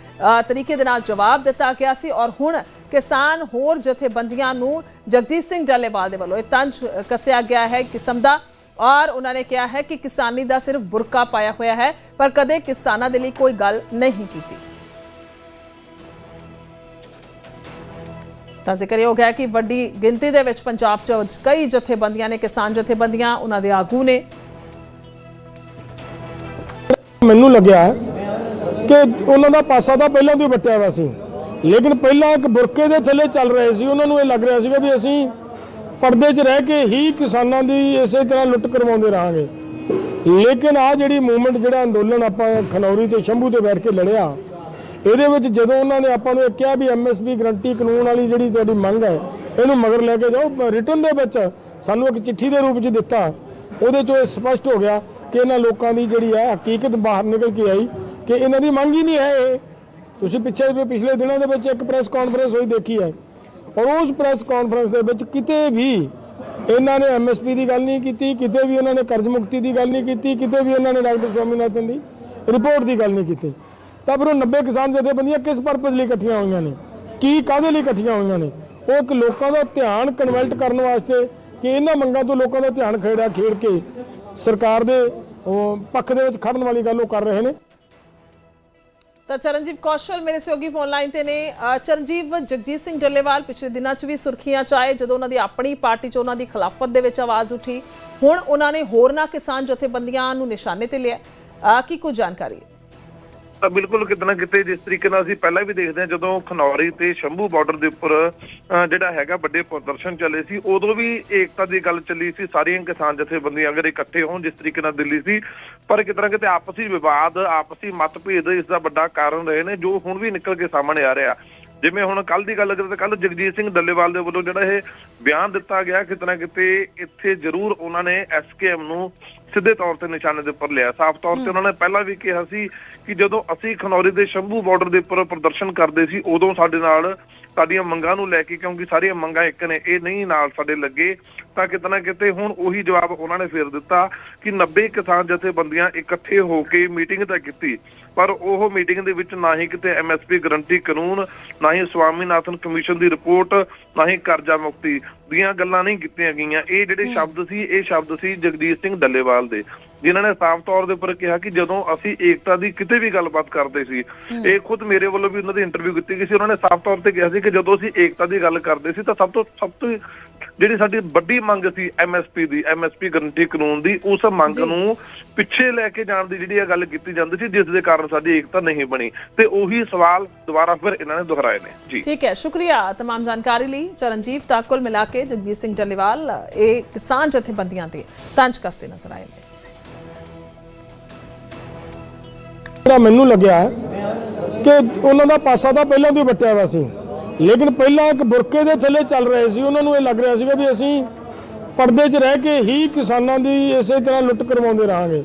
ਤਰੀਕੇ ਦੇ ਨਾਲ ਜਵਾਬ ਦਿੱਤਾ ਗਿਆ ਸੀ ਔਰ ਹੁਣ ਕਿਸਾਨ ਹੋਰ ਜਥੇਬੰਦੀਆਂ ਨੂੰ ਜਗਜੀਤ ਸਿੰਘ ਡੱਲੇਵਾਲ ਦੇ ਵੱਲੋਂ ਇਹ ਤੰਜ ਕੱਸਿਆ ਗਿਆ ਹੈ ਕਿਸਮ ਦਾ ਔਰ ਉਹਨਾਂ ਨੇ ਕਿਹਾ ਹੈ ਕਿ ਕਿਸਾਨੀ ਦਾ ਸਿਰਫ ਬੁਰਕਾ ਪਾਇਆ ਹੋਇਆ ਹੈ, ਪਰ ਕਦੇ ਕਿਸਾਨਾਂ ਦੇ ਲਈ ਕੋਈ ਗੱਲ ਨਹੀਂ ਕੀਤੀ। ਤਾਂ ਜ਼ਿਕਰਯੋਗ ਹੈ ਕਿ ਵੱਡੀ ਗਿਣਤੀ ਦੇ ਵਿੱਚ ਪੰਜਾਬ 'ਚ ਕਈ ਜਥੇਬੰਦੀਆਂ ਨੇ, ਕਿਸਾਨ ਜਥੇਬੰਦੀਆਂ, ਉਹਨਾਂ ਦੇ ਆਗੂ ਨੇ। ਮੈਨੂੰ ਲੱਗਿਆ ਕਿ ਉਹਨਾਂ ਦਾ ਪਾਸਾ ਤਾਂ ਪਹਿਲਾਂ ਤੋਂ ਹੀ ਵੱਟਿਆ ਹੋਇਆ ਸੀ, ਲੇਕਿਨ ਪਹਿਲਾਂ ਇੱਕ ਬੁਰਕੇ ਦੇ ਥੱਲੇ ਚੱਲ ਰਹੇ ਸੀ, ਉਹਨਾਂ ਨੂੰ ਇਹ ਲੱਗ ਰਿਹਾ ਸੀਗਾ ਵੀ ਅਸੀਂ ਪਰਦੇ 'ਚ ਰਹਿ ਕੇ ਹੀ ਕਿਸਾਨਾਂ ਦੀ ਇਸੇ ਤਰ੍ਹਾਂ ਲੁੱਟ ਕਰਵਾਉਂਦੇ ਰਹਾਂਗੇ। ਲੇਕਿਨ ਆ ਜਿਹੜੀ ਮੂਵਮੈਂਟ ਜਿਹੜਾ ਅੰਦੋਲਨ ਆਪਾਂ ਖਨੌਰੀ ਤੇ ਸ਼ੰਭੂ ਤੇ ਬੈਠ ਕੇ ਲੜਿਆ ਇਹਦੇ ਵਿੱਚ ਜਦੋਂ ਉਹਨਾਂ ਨੇ ਆਪਾਂ ਨੂੰ ਇਹ ਕਿਹਾ ਵੀ ਐਮਐਸਪੀ ਗਰੰਟੀ ਕਾਨੂੰਨ ਵਾਲੀ ਜਿਹੜੀ ਤੁਹਾਡੀ ਮੰਗ ਹੈ, ਇਹਨੂੰ ਮਗਰ ਲੈ ਕੇ ਜਾਓ ਰਿਟਰਨ ਦੇ ਵਿੱਚ ਸਾਨੂੰ ਇੱਕ ਚਿੱਠੀ ਦੇ ਰੂਪ 'ਚ ਦਿੱਤਾ। ਉਹਦੇ 'ਚੋਂ ਇਹ ਸਪਸ਼ਟ ਹੋ ਗਿਆ ਕਿ ਇਹਨਾਂ ਲੋਕਾਂ ਦੀ ਜਿਹੜੀ ਹੈ ਹਕੀਕਤ ਬਾਹਰ ਨਿਕਲ ਕੇ ਆਈ ਕਿ ਇਹਨਾਂ ਦੀ ਮੰਗ ਹੀ ਨਹੀਂ ਹੈ ਇਹ। ਤੁਸੀਂ ਪਿੱਛੇ ਵੀ ਪਿਛਲੇ ਦਿਨਾਂ ਦੇ ਵਿੱਚ ਇੱਕ ਪ੍ਰੈਸ ਕਾਨਫਰੰਸ ਹੋਈ ਦੇਖੀ ਹੈ। ਔਰ ਉਸ ਪ੍ਰੈਸ ਕਾਨਫਰੰਸ ਦੇ ਵਿੱਚ ਕਿਤੇ ਵੀ ਇਹਨਾਂ ਨੇ ਐਮਐਸਪੀ ਦੀ ਗੱਲ ਨਹੀਂ ਕੀਤੀ, ਕਿਤੇ ਵੀ ਉਹਨਾਂ ਨੇ ਕਰਜ਼ ਮੁਕਤੀ ਦੀ ਗੱਲ ਨਹੀਂ ਕੀਤੀ, ਕਿਤੇ ਵੀ ਉਹਨਾਂ ਨੇ ਡਾਕਟਰ ਸਵਾਮੀਨਾਥਨ ਦੀ ਰਿਪੋਰਟ ਦੀ ਗੱਲ ਨਹੀਂ ਕੀਤੀ। ਤਾਂ ਫਿਰ ਉਹ 90 ਕਿਸਾਨ ਜਥੇਬੰਦੀਆਂ ਕਿਸ ਪਰਪਸ ਲਈ ਇਕੱਠੀਆਂ ਹੋਈਆਂ ਨੇ? ਕੀ ਕਾਦੇ ਲਈ ਇਕੱਠੀਆਂ ਹੋਈਆਂ ਨੇ? ਉਹ ਇੱਕ ਲੋਕਾਂ ਦਾ ਧਿਆਨ ਕਨਵਰਟ ਕਰਨ ਵਾਸਤੇ ਕਿ ਇਹਨਾਂ ਮੰਗਾਂ ਤੋਂ ਲੋਕਾਂ ਦਾ ਧਿਆਨ ਖੇੜਾ ਖੇੜ ਕੇ ਸਰਕਾਰ ਦੇ ਪੱਖ ਦੇ ਵਿੱਚ ਖੜਨ ਵਾਲੀ ਗੱਲ ਉਹ ਕਰ ਰਹੇ ਨੇ। ਤਾਂ ਚਰਨਜੀਤ ਕੌਸ਼ਲ ਮੇਰੇ ਸਹਿਯੋਗੀ ਫੋਨ ਲਾਈਨ ਤੇ ਨੇ। ਚਰਨਜੀਵ ਜਗਜੀਤ ਸਿੰਘ ਡੱਲੇਵਾਲ ਪਿਛਲੇ ਦਿਨਾਂ 'ਚ ਵੀ ਸੁਰਖੀਆਂ 'ਚ ਆਏ, ਜਦੋਂ ਉਹਨਾਂ ਦੀ ਆਪਣੀ ਪਾਰਟੀ 'ਚ ਉਹਨਾਂ ਦੀ ਖਿਲਾਫਤ ਦੇ ਵਿੱਚ ਆਵਾਜ਼ ਉੱਠੀ। ਹੁਣ ਉਹਨਾਂ ਨੇ ਹੋਰਨਾਂ ਕਿਸਾਨ ਜਥੇਬੰਦੀਆਂ ਨੂੰ ਨਿਸ਼ਾਨੇ ਤੇ ਲਿਆ। ਕੀ ਕੁਝ ਜਾਣਕਾਰੀ? ਹੈ ਤਾਂ ਬਿਲਕੁਲ ਕਿਤੇ ਨਾ ਕਿਤੇ ਜਿਸ ਤਰੀਕੇ ਨਾਲ ਅਸੀਂ ਪਹਿਲਾਂ ਵੀ ਦੇਖਦੇ ਹਾਂ ਜਦੋਂ ਖਨੌਰੀ ਤੇ ਸ਼ੰਭੂ ਬਾਰਡਰ ਦੇ ਉੱਪਰ ਅਹ, ਜਿਹੜਾ ਹੈਗਾ ਵੱਡੇ ਪ੍ਰਦਰਸ਼ਨ ਚੱਲੇ ਸੀ ਉਦੋਂ ਵੀ ਏਕਤਾ ਦੀ ਗੱਲ ਚੱਲੀ ਸੀ ਸਾਰੀਆਂ ਕਿਸਾਨ ਜਥੇਬੰਦੀਆਂ ਅਗਰ ਇਕੱਠੇ ਹੋਣ ਜਿਸ ਤਰੀਕੇ ਨਾਲ ਦਿੱਲੀ ਸੀ ਪਰ ਕਿਤੇ ਨਾ ਕਿਤੇ ਆਪਸੀ ਵਿਵਾਦ ਆਪਸੀ ਮਤਭੇਦ ਇਸ ਦਾ ਵੱਡਾ ਕਾਰਨ ਰਹੇ ਨੇ ਜੋ ਹੁਣ ਵੀ ਨਿਕਲ ਕੇ ਸਾਹਮਣੇ ਆ ਰਿਹਾ। ਜਿਵੇਂ ਹੁਣ ਕੱਲ ਦੀ ਗੱਲ ਕਰੀਏ ਤਾਂ ਕੱਲ ਜਗਜੀਤ ਸਿੰਘ ਡੱਲੇਵਾਲ ਦੇ ਵੱਲੋਂ ਜਿਹੜਾ ਇਹ ਬਿਆਨ ਦਿੱਤਾ ਗਿਆ ਕਿਤੇ ਨਾ ਕਿਤੇ ਇੱਥੇ ਜ਼ਰੂਰ ਉਹਨਾਂ ਨੇ ਐਸਕੇਐਮ ਨੂੰ ਸਿੱਧੇ ਤੌਰ ਤੇ ਨਿਸ਼ਾਨੇ ਦੇ ਉੱਪਰ ਲਿਆ। ਸਾਫ਼ ਤੌਰ ਤੇ ਉਹਨਾਂ ਨੇ ਪਹਿਲਾਂ ਵੀ ਕਿਹਾ ਸੀ ਕਿ ਜਦੋਂ ਅਸੀਂ ਖਨੌਰੀ ਦੇ ਸ਼ੰਭੂ ਬਾਰਡਰ ਦੇ ਉੱਪਰ ਪ੍ਰਦਰਸ਼ਨ ਕਰਦੇ ਸੀ ਉਦੋਂ ਸਾਡੇ ਨਾਲ ਸਾਡੀਆਂ ਮੰਗਾਂ ਨੂੰ ਲੈ ਕੇ ਕਿਉਂਕਿ ਸਾਰੀਆਂ ਮੰਗਾਂ ਇੱਕ ਨੇ ਇਹ ਨਹੀਂ ਨਾਲ ਸਾਡੇ ਲੱਗੇ ਤਾਂ ਕਿਤੇ ਨਾ ਕਿਤੇ ਹੁਣ ਉਹੀ ਜਵਾਬ ਉਹਨਾਂ ਨੇ ਫੇਰ ਦਿੱਤਾ ਕਿ 90 ਕਿਸਾਨ ਜਥੇਬੰਦੀਆਂ ਇਕੱਠੇ ਹੋ ਕੇ ਮੀਟਿੰਗ ਤਾਂ ਕੀਤੀ ਪਰ ਉਹ ਮੀਟਿੰਗ ਦੇ ਵਿੱਚ ਨਾ ਹੀ ਕਿਤੇ ਐਮਐਸਪੀ ਗਰੰਟੀ ਕਾਨੂੰਨ ਨਾ ਹੀ ਸਵਾਮੀਨਾਥਨ ਕਮਿਸ਼ਨ ਦੀ ਰਿਪੋਰਟ ਨਾ ਹੀ ਕਰਜ਼ਾ ਮੁਕਤੀ ਦੀਆਂ ਗੱਲਾਂ ਨਹੀਂ ਕੀਤੀਆਂ ਗਈਆਂ। ਇਹ ਜਿਹੜੇ ਸ਼ਬਦ ਸੀ ਇਹ ਸ਼ਬਦ ਸੀ ਜਗਦੀਸ਼ ਸਿੰਘ ਡੱਲੇਵਾਲ ਦੇ ਜਿਨ੍ਹਾਂ ਨੇ ਸਾਫ਼ ਤੌਰ ਦੇ ਉੱਪਰ ਕਿਹਾ ਕਿ ਜਦੋਂ ਅਸੀਂ ਏਕਤਾ ਦੀ ਕਿਤੇ ਵੀ ਗੱਲਬਾਤ ਕਰਦੇ ਸੀ ਇਹ ਖੁਦ ਮੇਰੇ ਵੱਲੋਂ ਵੀ ਉਹਨਾਂ ਦੀ ਇੰਟਰਵਿਊ ਕੀਤੀ ਗਈ ਸੀ। ਉਹਨਾਂ ਨੇ ਸਾਫ਼ ਤੌਰ ਤੇ ਕਿਹਾ ਸੀ ਕਿ ਜਦੋਂ ਅਸੀਂ ਏਕਤਾ ਦੀ ਗੱਲ ਕਰਦੇ ਸੀ ਤਾਂ ਸਭ ਤੋਂ ਸਭ ਤੋਂ ਜਿਹੜੀ ਸਾਡੀ ਵੱਡੀ ਮੰਗ ਸੀ ਐਮਐਸਪੀ ਦੀ ਐਮਐਸਪੀ ਗਰੰਟੀ ਕਾਨੂੰਨ ਦੀ ਉਸ ਮੰਗ ਜੀ। ਨੂੰ ਪਿੱਛੇ ਲੈ ਕੇ ਜਾਣ ਦੀ ਜਿਹੜੀ ਇਹ ਗੱਲ ਕੀਤੀ ਜਾਂਦੀ ਸੀ ਜਿਸ ਦੇ ਕਾਰਨ ਸਾਡੀ ਏਕਤਾ ਨਹੀਂ ਬਣੀ ਤੇ ਉਹੀ ਸਵਾਲ ਦੁਬਾਰਾ ਫਿਰ ਇਹਨਾਂ ਨੇ ਦੁਹਰਾਏ ਨੇ ਜੀ ਠੀਕ ਹੈ ਸ਼ੁਕਰੀਆ तमाम ਜਾਣਕਾਰੀ ਲਈ ਚਰਨਜੀਤ ਤਾਂ ਕੁੱਲ ਮਿਲਾ ਕੇ ਜਗਜੀਤ ਸਿੰਘ ਡੱਲੇਵਾਲ ਇਹ ਕਿਸਾਨ ਜਥੇਬੰਦੀਆਂ ਤੇ ਤੰਜ ਕੱਸਦੇ ਨਜ਼ਰ ਆਏ ਨੇ ਜਿਹੜਾ ਮੈਨੂੰ ਲੱਗਿਆ ਕਿ ਉਹਨਾਂ ਦਾ ਪਾਸਾ ਤਾਂ ਪਹਿਲਾਂ ਤੋਂ ਹੀ ਵੱਟਿਆ ਹੋਇਆ ਸੀ ਲੇਕਿਨ ਪਹਿਲਾਂ ਇੱਕ ਬੁਰਕੇ ਦੇ ਥੱਲੇ ਚੱਲ ਰਹੇ ਸੀ, ਉਹਨਾਂ ਨੂੰ ਇਹ ਲੱਗ ਰਿਹਾ ਸੀਗਾ ਵੀ ਅਸੀਂ ਪਰਦੇ 'ਚ ਰਹਿ ਕੇ ਹੀ ਕਿਸਾਨਾਂ ਦੀ ਇਸੇ ਤਰ੍ਹਾਂ ਲੁੱਟ ਕਰਵਾਉਂਦੇ ਰਹਾਂਗੇ।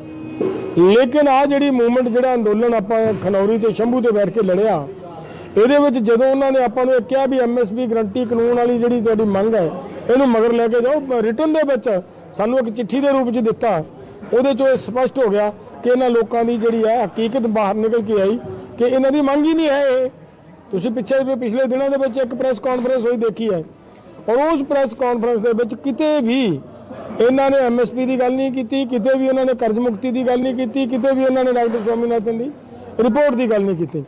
ਲੇਕਿਨ ਆ ਜਿਹੜੀ ਮੂਵਮੈਂਟ, ਜਿਹੜਾ ਅੰਦੋਲਨ ਆਪਾਂ ਖਨੌਰੀ ਤੇ ਸ਼ੰਭੂ ਤੇ ਬੈਠ ਕੇ ਲੜਿਆ, ਇਹਦੇ ਵਿੱਚ ਜਦੋਂ ਉਹਨਾਂ ਨੇ ਆਪਾਂ ਨੂੰ ਇਹ ਕਿਹਾ ਵੀ ਐਮਐਸਪੀ ਗਰੰਟੀ ਕਾਨੂੰਨ ਵਾਲੀ ਜਿਹੜੀ ਤੁਹਾਡੀ ਮੰਗ ਹੈ, ਇਹਨੂੰ ਮਗਰ ਲੈ ਕੇ ਜਾਓ ਰਿਟਰਨ ਦੇ ਵਿੱਚ ਸਾਨੂੰ ਇੱਕ ਚਿੱਠੀ ਦੇ ਰੂਪ 'ਚ ਦਿੱਤਾ। ਉਹਦੇ 'ਚੋਂ ਇਹ ਸਪਸ਼ਟ ਹੋ ਗਿਆ ਕਿ ਇਹਨਾਂ ਲੋਕਾਂ ਦੀ ਜਿਹੜੀ ਹੈ ਹਕੀਕਤ ਬਾਹਰ ਨਿਕਲ ਕੇ ਆਈ ਕਿ ਇਹਨਾਂ ਦੀ ਮੰਗ ਹੀ ਨਹੀਂ ਹੈ ਇਹ। ਤੁਸੀਂ ਪਿੱਛੇ ਵੀ ਪਿਛਲੇ ਦਿਨਾਂ ਦੇ ਵਿੱਚ ਇੱਕ ਪ੍ਰੈਸ ਕਾਨਫਰੰਸ ਹੋਈ ਦੇਖੀ ਹੈ। ਔਰ ਉਸ ਪ੍ਰੈਸ ਕਾਨਫਰੰਸ ਦੇ ਵਿੱਚ ਕਿਤੇ ਵੀ ਇਹਨਾਂ ਨੇ ਐਮਐਸਪੀ ਦੀ ਗੱਲ ਨਹੀਂ ਕੀਤੀ, ਕਿਤੇ ਵੀ ਉਹਨਾਂ ਨੇ ਕਰਜ਼ ਮੁਕਤੀ ਦੀ ਗੱਲ ਨਹੀਂ ਕੀਤੀ, ਕਿਤੇ ਵੀ ਉਹਨਾਂ ਨੇ ਡਾਕਟਰ ਸਵਾਮੀਨਾਥਨ ਦੀ ਰਿਪੋਰਟ ਦੀ ਗੱਲ ਨਹੀਂ ਕੀਤੀ।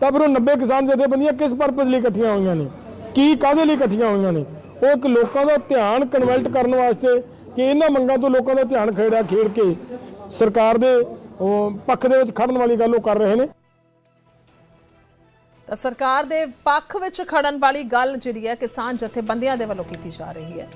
ਤਾਂ ਫਿਰ ਉਹ 90 ਕਿਸਾਨ ਜਥੇਬੰਦੀਆਂ ਕਿਸ ਪਰਪਸ ਲਈ ਇਕੱਠੀਆਂ ਹੋਈਆਂ ਨੇ? ਕੀ ਕਾਦੇ ਲਈ ਇਕੱਠੀਆਂ ਹੋਈਆਂ ਨੇ? ਉਹ ਇੱਕ ਲੋਕਾਂ ਦਾ ਧਿਆਨ ਕਨਵਰਟ ਕਰਨ ਵਾਸਤੇ ਕਿ ਇਹਨਾਂ ਮੰਗਾਂ ਤੋਂ ਲੋਕਾਂ ਦਾ ਧਿਆਨ ਖੇੜਾ ਖੇੜ ਕੇ ਸਰਕਾਰ ਦੇ ਪੱਖ ਦੇ ਵਿੱਚ ਖੜਨ ਵਾਲੀ ਗੱਲ ਉਹ ਕਰ ਰਹੇ ਨੇ। ਤਾਂ ਸਰਕਾਰ ਦੇ ਪੱਖ ਵਿੱਚ ਖੜਨ ਵਾਲੀ ਗੱਲ ਜਿਹੜੀ ਹੈ ਕਿਸਾਨ ਜਥੇਬੰਦੀਆਂ ਦੇ ਵੱਲੋਂ ਕੀਤੀ ਜਾ ਰਹੀ ਹੈ।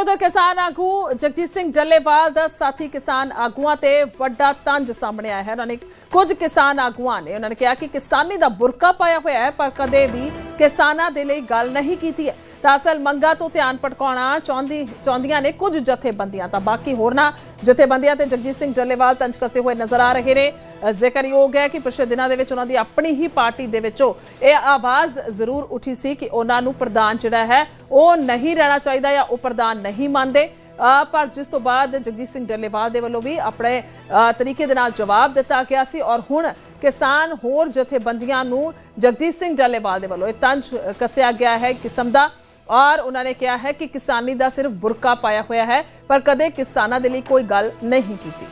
ਉਧਰ ਕਿਸਾਨ ਆਗੂ ਜਗਜੀਤ ਸਿੰਘ ਡੱਲੇਵਾਲ ਦਾ ਸਾਥੀ ਕਿਸਾਨ ਆਗੂਆਂ ਤੇ ਵੱਡਾ ਤੰਜ ਸਾਹਮਣੇ ਆਇਆ ਹੈ। ਉਹਨਾਂ ਨੇ ਕੁਝ ਕਿਸਾਨ ਆਗੂਆਂ ਨੇ ਉਹਨਾਂ ਨੇ ਕਿਹਾ ਕਿ ਕਿਸਾਨੀ ਦਾ ਬੁਰਕਾ ਪਾਇਆ ਹੋਇਆ ਹੈ, ਪਰ ਕਦੇ ਵੀ ਕਿਸਾਨਾਂ ਦੇ ਲਈ ਗੱਲ ਨਹੀਂ ਕੀਤੀ ਹੈ। ਤਾਂ ਅਸਲ ਮੰਗਾ ਤੋਂ ਧਿਆਨ ਭਟਕਾਉਣਾ ਚਾਹੁੰਦੀ ਚਾਹੁੰਦੀਆਂ ਨੇ ਕੁਝ ਜਥੇਬੰਦੀਆਂ, ਤਾਂ ਬਾਕੀ ਹੋਰਨਾਂ ਜਥੇਬੰਦੀਆਂ ਤੇ ਜਗਜੀਤ ਸਿੰਘ ਡੱਲੇਵਾਲ ਤੰਜ ਕੱਸਦੇ ਹੋਏ ਨਜ਼ਰ ਆ ਰਹੇ ਨੇ। ਜ਼ਿਕਰਯੋਗ ਹੈ ਕਿ ਪਿਛਲੇ ਦਿਨਾਂ ਦੇ ਵਿੱਚ ਉਹਨਾਂ ਦੀ ਆਪਣੀ ਹੀ ਪਾਰਟੀ ਦੇ ਵਿੱਚੋਂ ਇਹ ਆਵਾਜ਼ ਜ਼ਰੂਰ ਉੱਠੀ ਸੀ ਕਿ ਉਹਨਾਂ ਨੂੰ ਪ੍ਰਧਾਨ ਜਿਹੜਾ ਹੈ, ਉਹ ਨਹੀਂ ਰਹਿਣਾ ਚਾਹੀਦਾ ਜਾਂ ਉਹ ਪ੍ਰਧਾਨ ਨਹੀਂ ਮੰਨਦੇ। ਪਰ ਜਿਸ ਤੋਂ ਬਾਅਦ ਜਗਜੀਤ ਸਿੰਘ ਡੱਲੇਵਾਲ ਦੇ ਵੱਲੋਂ ਵੀ ਆਪਣੇ ਤਰੀਕੇ ਦੇ ਨਾਲ ਜਵਾਬ ਦਿੱਤਾ ਗਿਆ ਸੀ ਔਰ ਹੁਣ ਕਿਸਾਨ ਹੋਰ ਜਥੇਬੰਦੀਆਂ ਨੂੰ ਜਗਜੀਤ ਸਿੰਘ ਡੱਲੇਵਾਲ ਦੇ ਵੱਲੋਂ ਇਹ ਤੰਜ ਕੱਸਿਆ ਗਿਆ ਹੈ ਕਿਸਮ ਦਾ। ਔਰ ਉਹਨਾਂ ਨੇ ਕਿਹਾ ਹੈ ਕਿ ਕਿਸਾਨੀ ਦਾ ਸਿਰਫ ਬੁਰਕਾ ਪਾਇਆ ਹੋਇਆ ਹੈ, ਪਰ ਕਦੇ ਕਿਸਾਨਾਂ ਦੇ ਲਈ ਕੋਈ ਗੱਲ ਨਹੀਂ ਕੀਤੀ।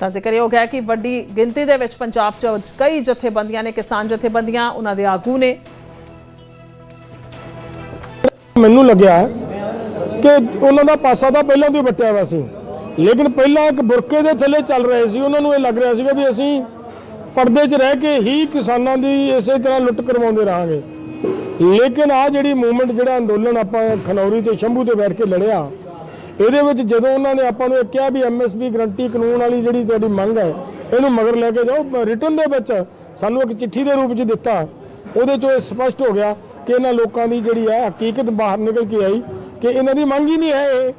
ਤਾਂ ਜ਼ਿਕਰਯੋਗ ਹੈ ਕਿ ਵੱਡੀ ਗਿਣਤੀ ਦੇ ਵਿੱਚ ਪੰਜਾਬ 'ਚ ਕਈ ਜਥੇਬੰਦੀਆਂ ਨੇ, ਕਿਸਾਨ ਜਥੇਬੰਦੀਆਂ ਉਹਨਾਂ ਦੇ ਆਗੂ ਨੇ। ਮੈਨੂੰ ਲੱਗਿਆ ਕਿ ਉਹਨਾਂ ਦਾ ਪਾਸਾ ਤਾਂ ਪਹਿਲਾਂ ਤੋਂ ਹੀ ਵੱਟਿਆ ਹੋਇਆ ਸੀ, ਲੇਕਿਨ ਪਹਿਲਾਂ ਇੱਕ ਬੁਰਕੇ ਦੇ ਥੱਲੇ ਚੱਲ ਰਹੇ ਸੀ, ਉਹਨਾਂ ਨੂੰ ਇਹ ਲੱਗ ਰਿਹਾ ਸੀਗਾ ਵੀ ਅਸੀਂ ਪਰਦੇ 'ਚ ਰਹਿ ਕੇ ਹੀ ਕਿਸਾਨਾਂ ਦੀ ਇਸੇ ਤਰ੍ਹਾਂ ਲੁੱਟ ਕਰਵਾਉਂਦੇ ਰਹਾਂਗੇ। ਲੇਕਿਨ ਆ ਜਿਹੜੀ ਮੂਵਮੈਂਟ ਜਿਹੜਾ ਅੰਦੋਲਨ ਆਪਾਂ ਖਨੌਰੀ ਤੇ ਸ਼ੰਭੂ ਤੇ ਬੈਠ ਕੇ ਲੜਿਆ, ਇਹਦੇ ਵਿੱਚ ਜਦੋਂ ਉਹਨਾਂ ਨੇ ਆਪਾਂ ਨੂੰ ਇਹ ਕਿਹਾ ਵੀ ਐਮਐਸਪੀ ਗਰੰਟੀ ਕਾਨੂੰਨ ਵਾਲੀ ਜਿਹੜੀ ਤੁਹਾਡੀ ਮੰਗ ਹੈ, ਇਹਨੂੰ ਮਗਰ ਲੈ ਕੇ ਜਾਓ। ਰਿਟਰਨ ਦੇ ਵਿੱਚ ਸਾਨੂੰ ਇੱਕ ਚਿੱਠੀ ਦੇ ਰੂਪ 'ਚ ਦਿੱਤਾ। ਉਹਦੇ 'ਚੋਂ ਇਹ ਸਪਸ਼ਟ ਹੋ ਗਿਆ ਕਿ ਇਹਨਾਂ ਲੋਕਾਂ ਦੀ ਜਿਹੜੀ ਹੈ ਹਕੀਕਤ ਬਾਹਰ ਨਿਕਲ ਕੇ ਆਈ ਕਿ ਇਹਨਾਂ ਦੀ ਮੰਗ ਹੀ ਨਹੀਂ ਹੈ ਇਹ।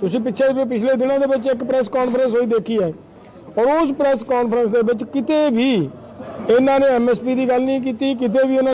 ਤੁਸੀਂ ਪਿੱਛੇ, ਪਿਛਲੇ ਦਿਨਾਂ ਦੇ ਵਿੱਚ ਇੱਕ ਪ੍ਰੈਸ ਕਾਨਫਰੰਸ ਹੋਈ ਦੇਖੀ ਹੈ। ਔਰ ਉਸ ਪ੍ਰੈਸ ਕਾਨਫਰੰਸ ਦੇ ਵਿੱਚ ਕਿਤੇ ਵੀ ਇਹਨਾਂ ਨੇ ਐਮਐਸਪੀ ਦੀ ਗੱਲ ਨਹੀਂ ਕੀਤੀ, ਕਿਤੇ ਵੀ ਉਹਨਾਂ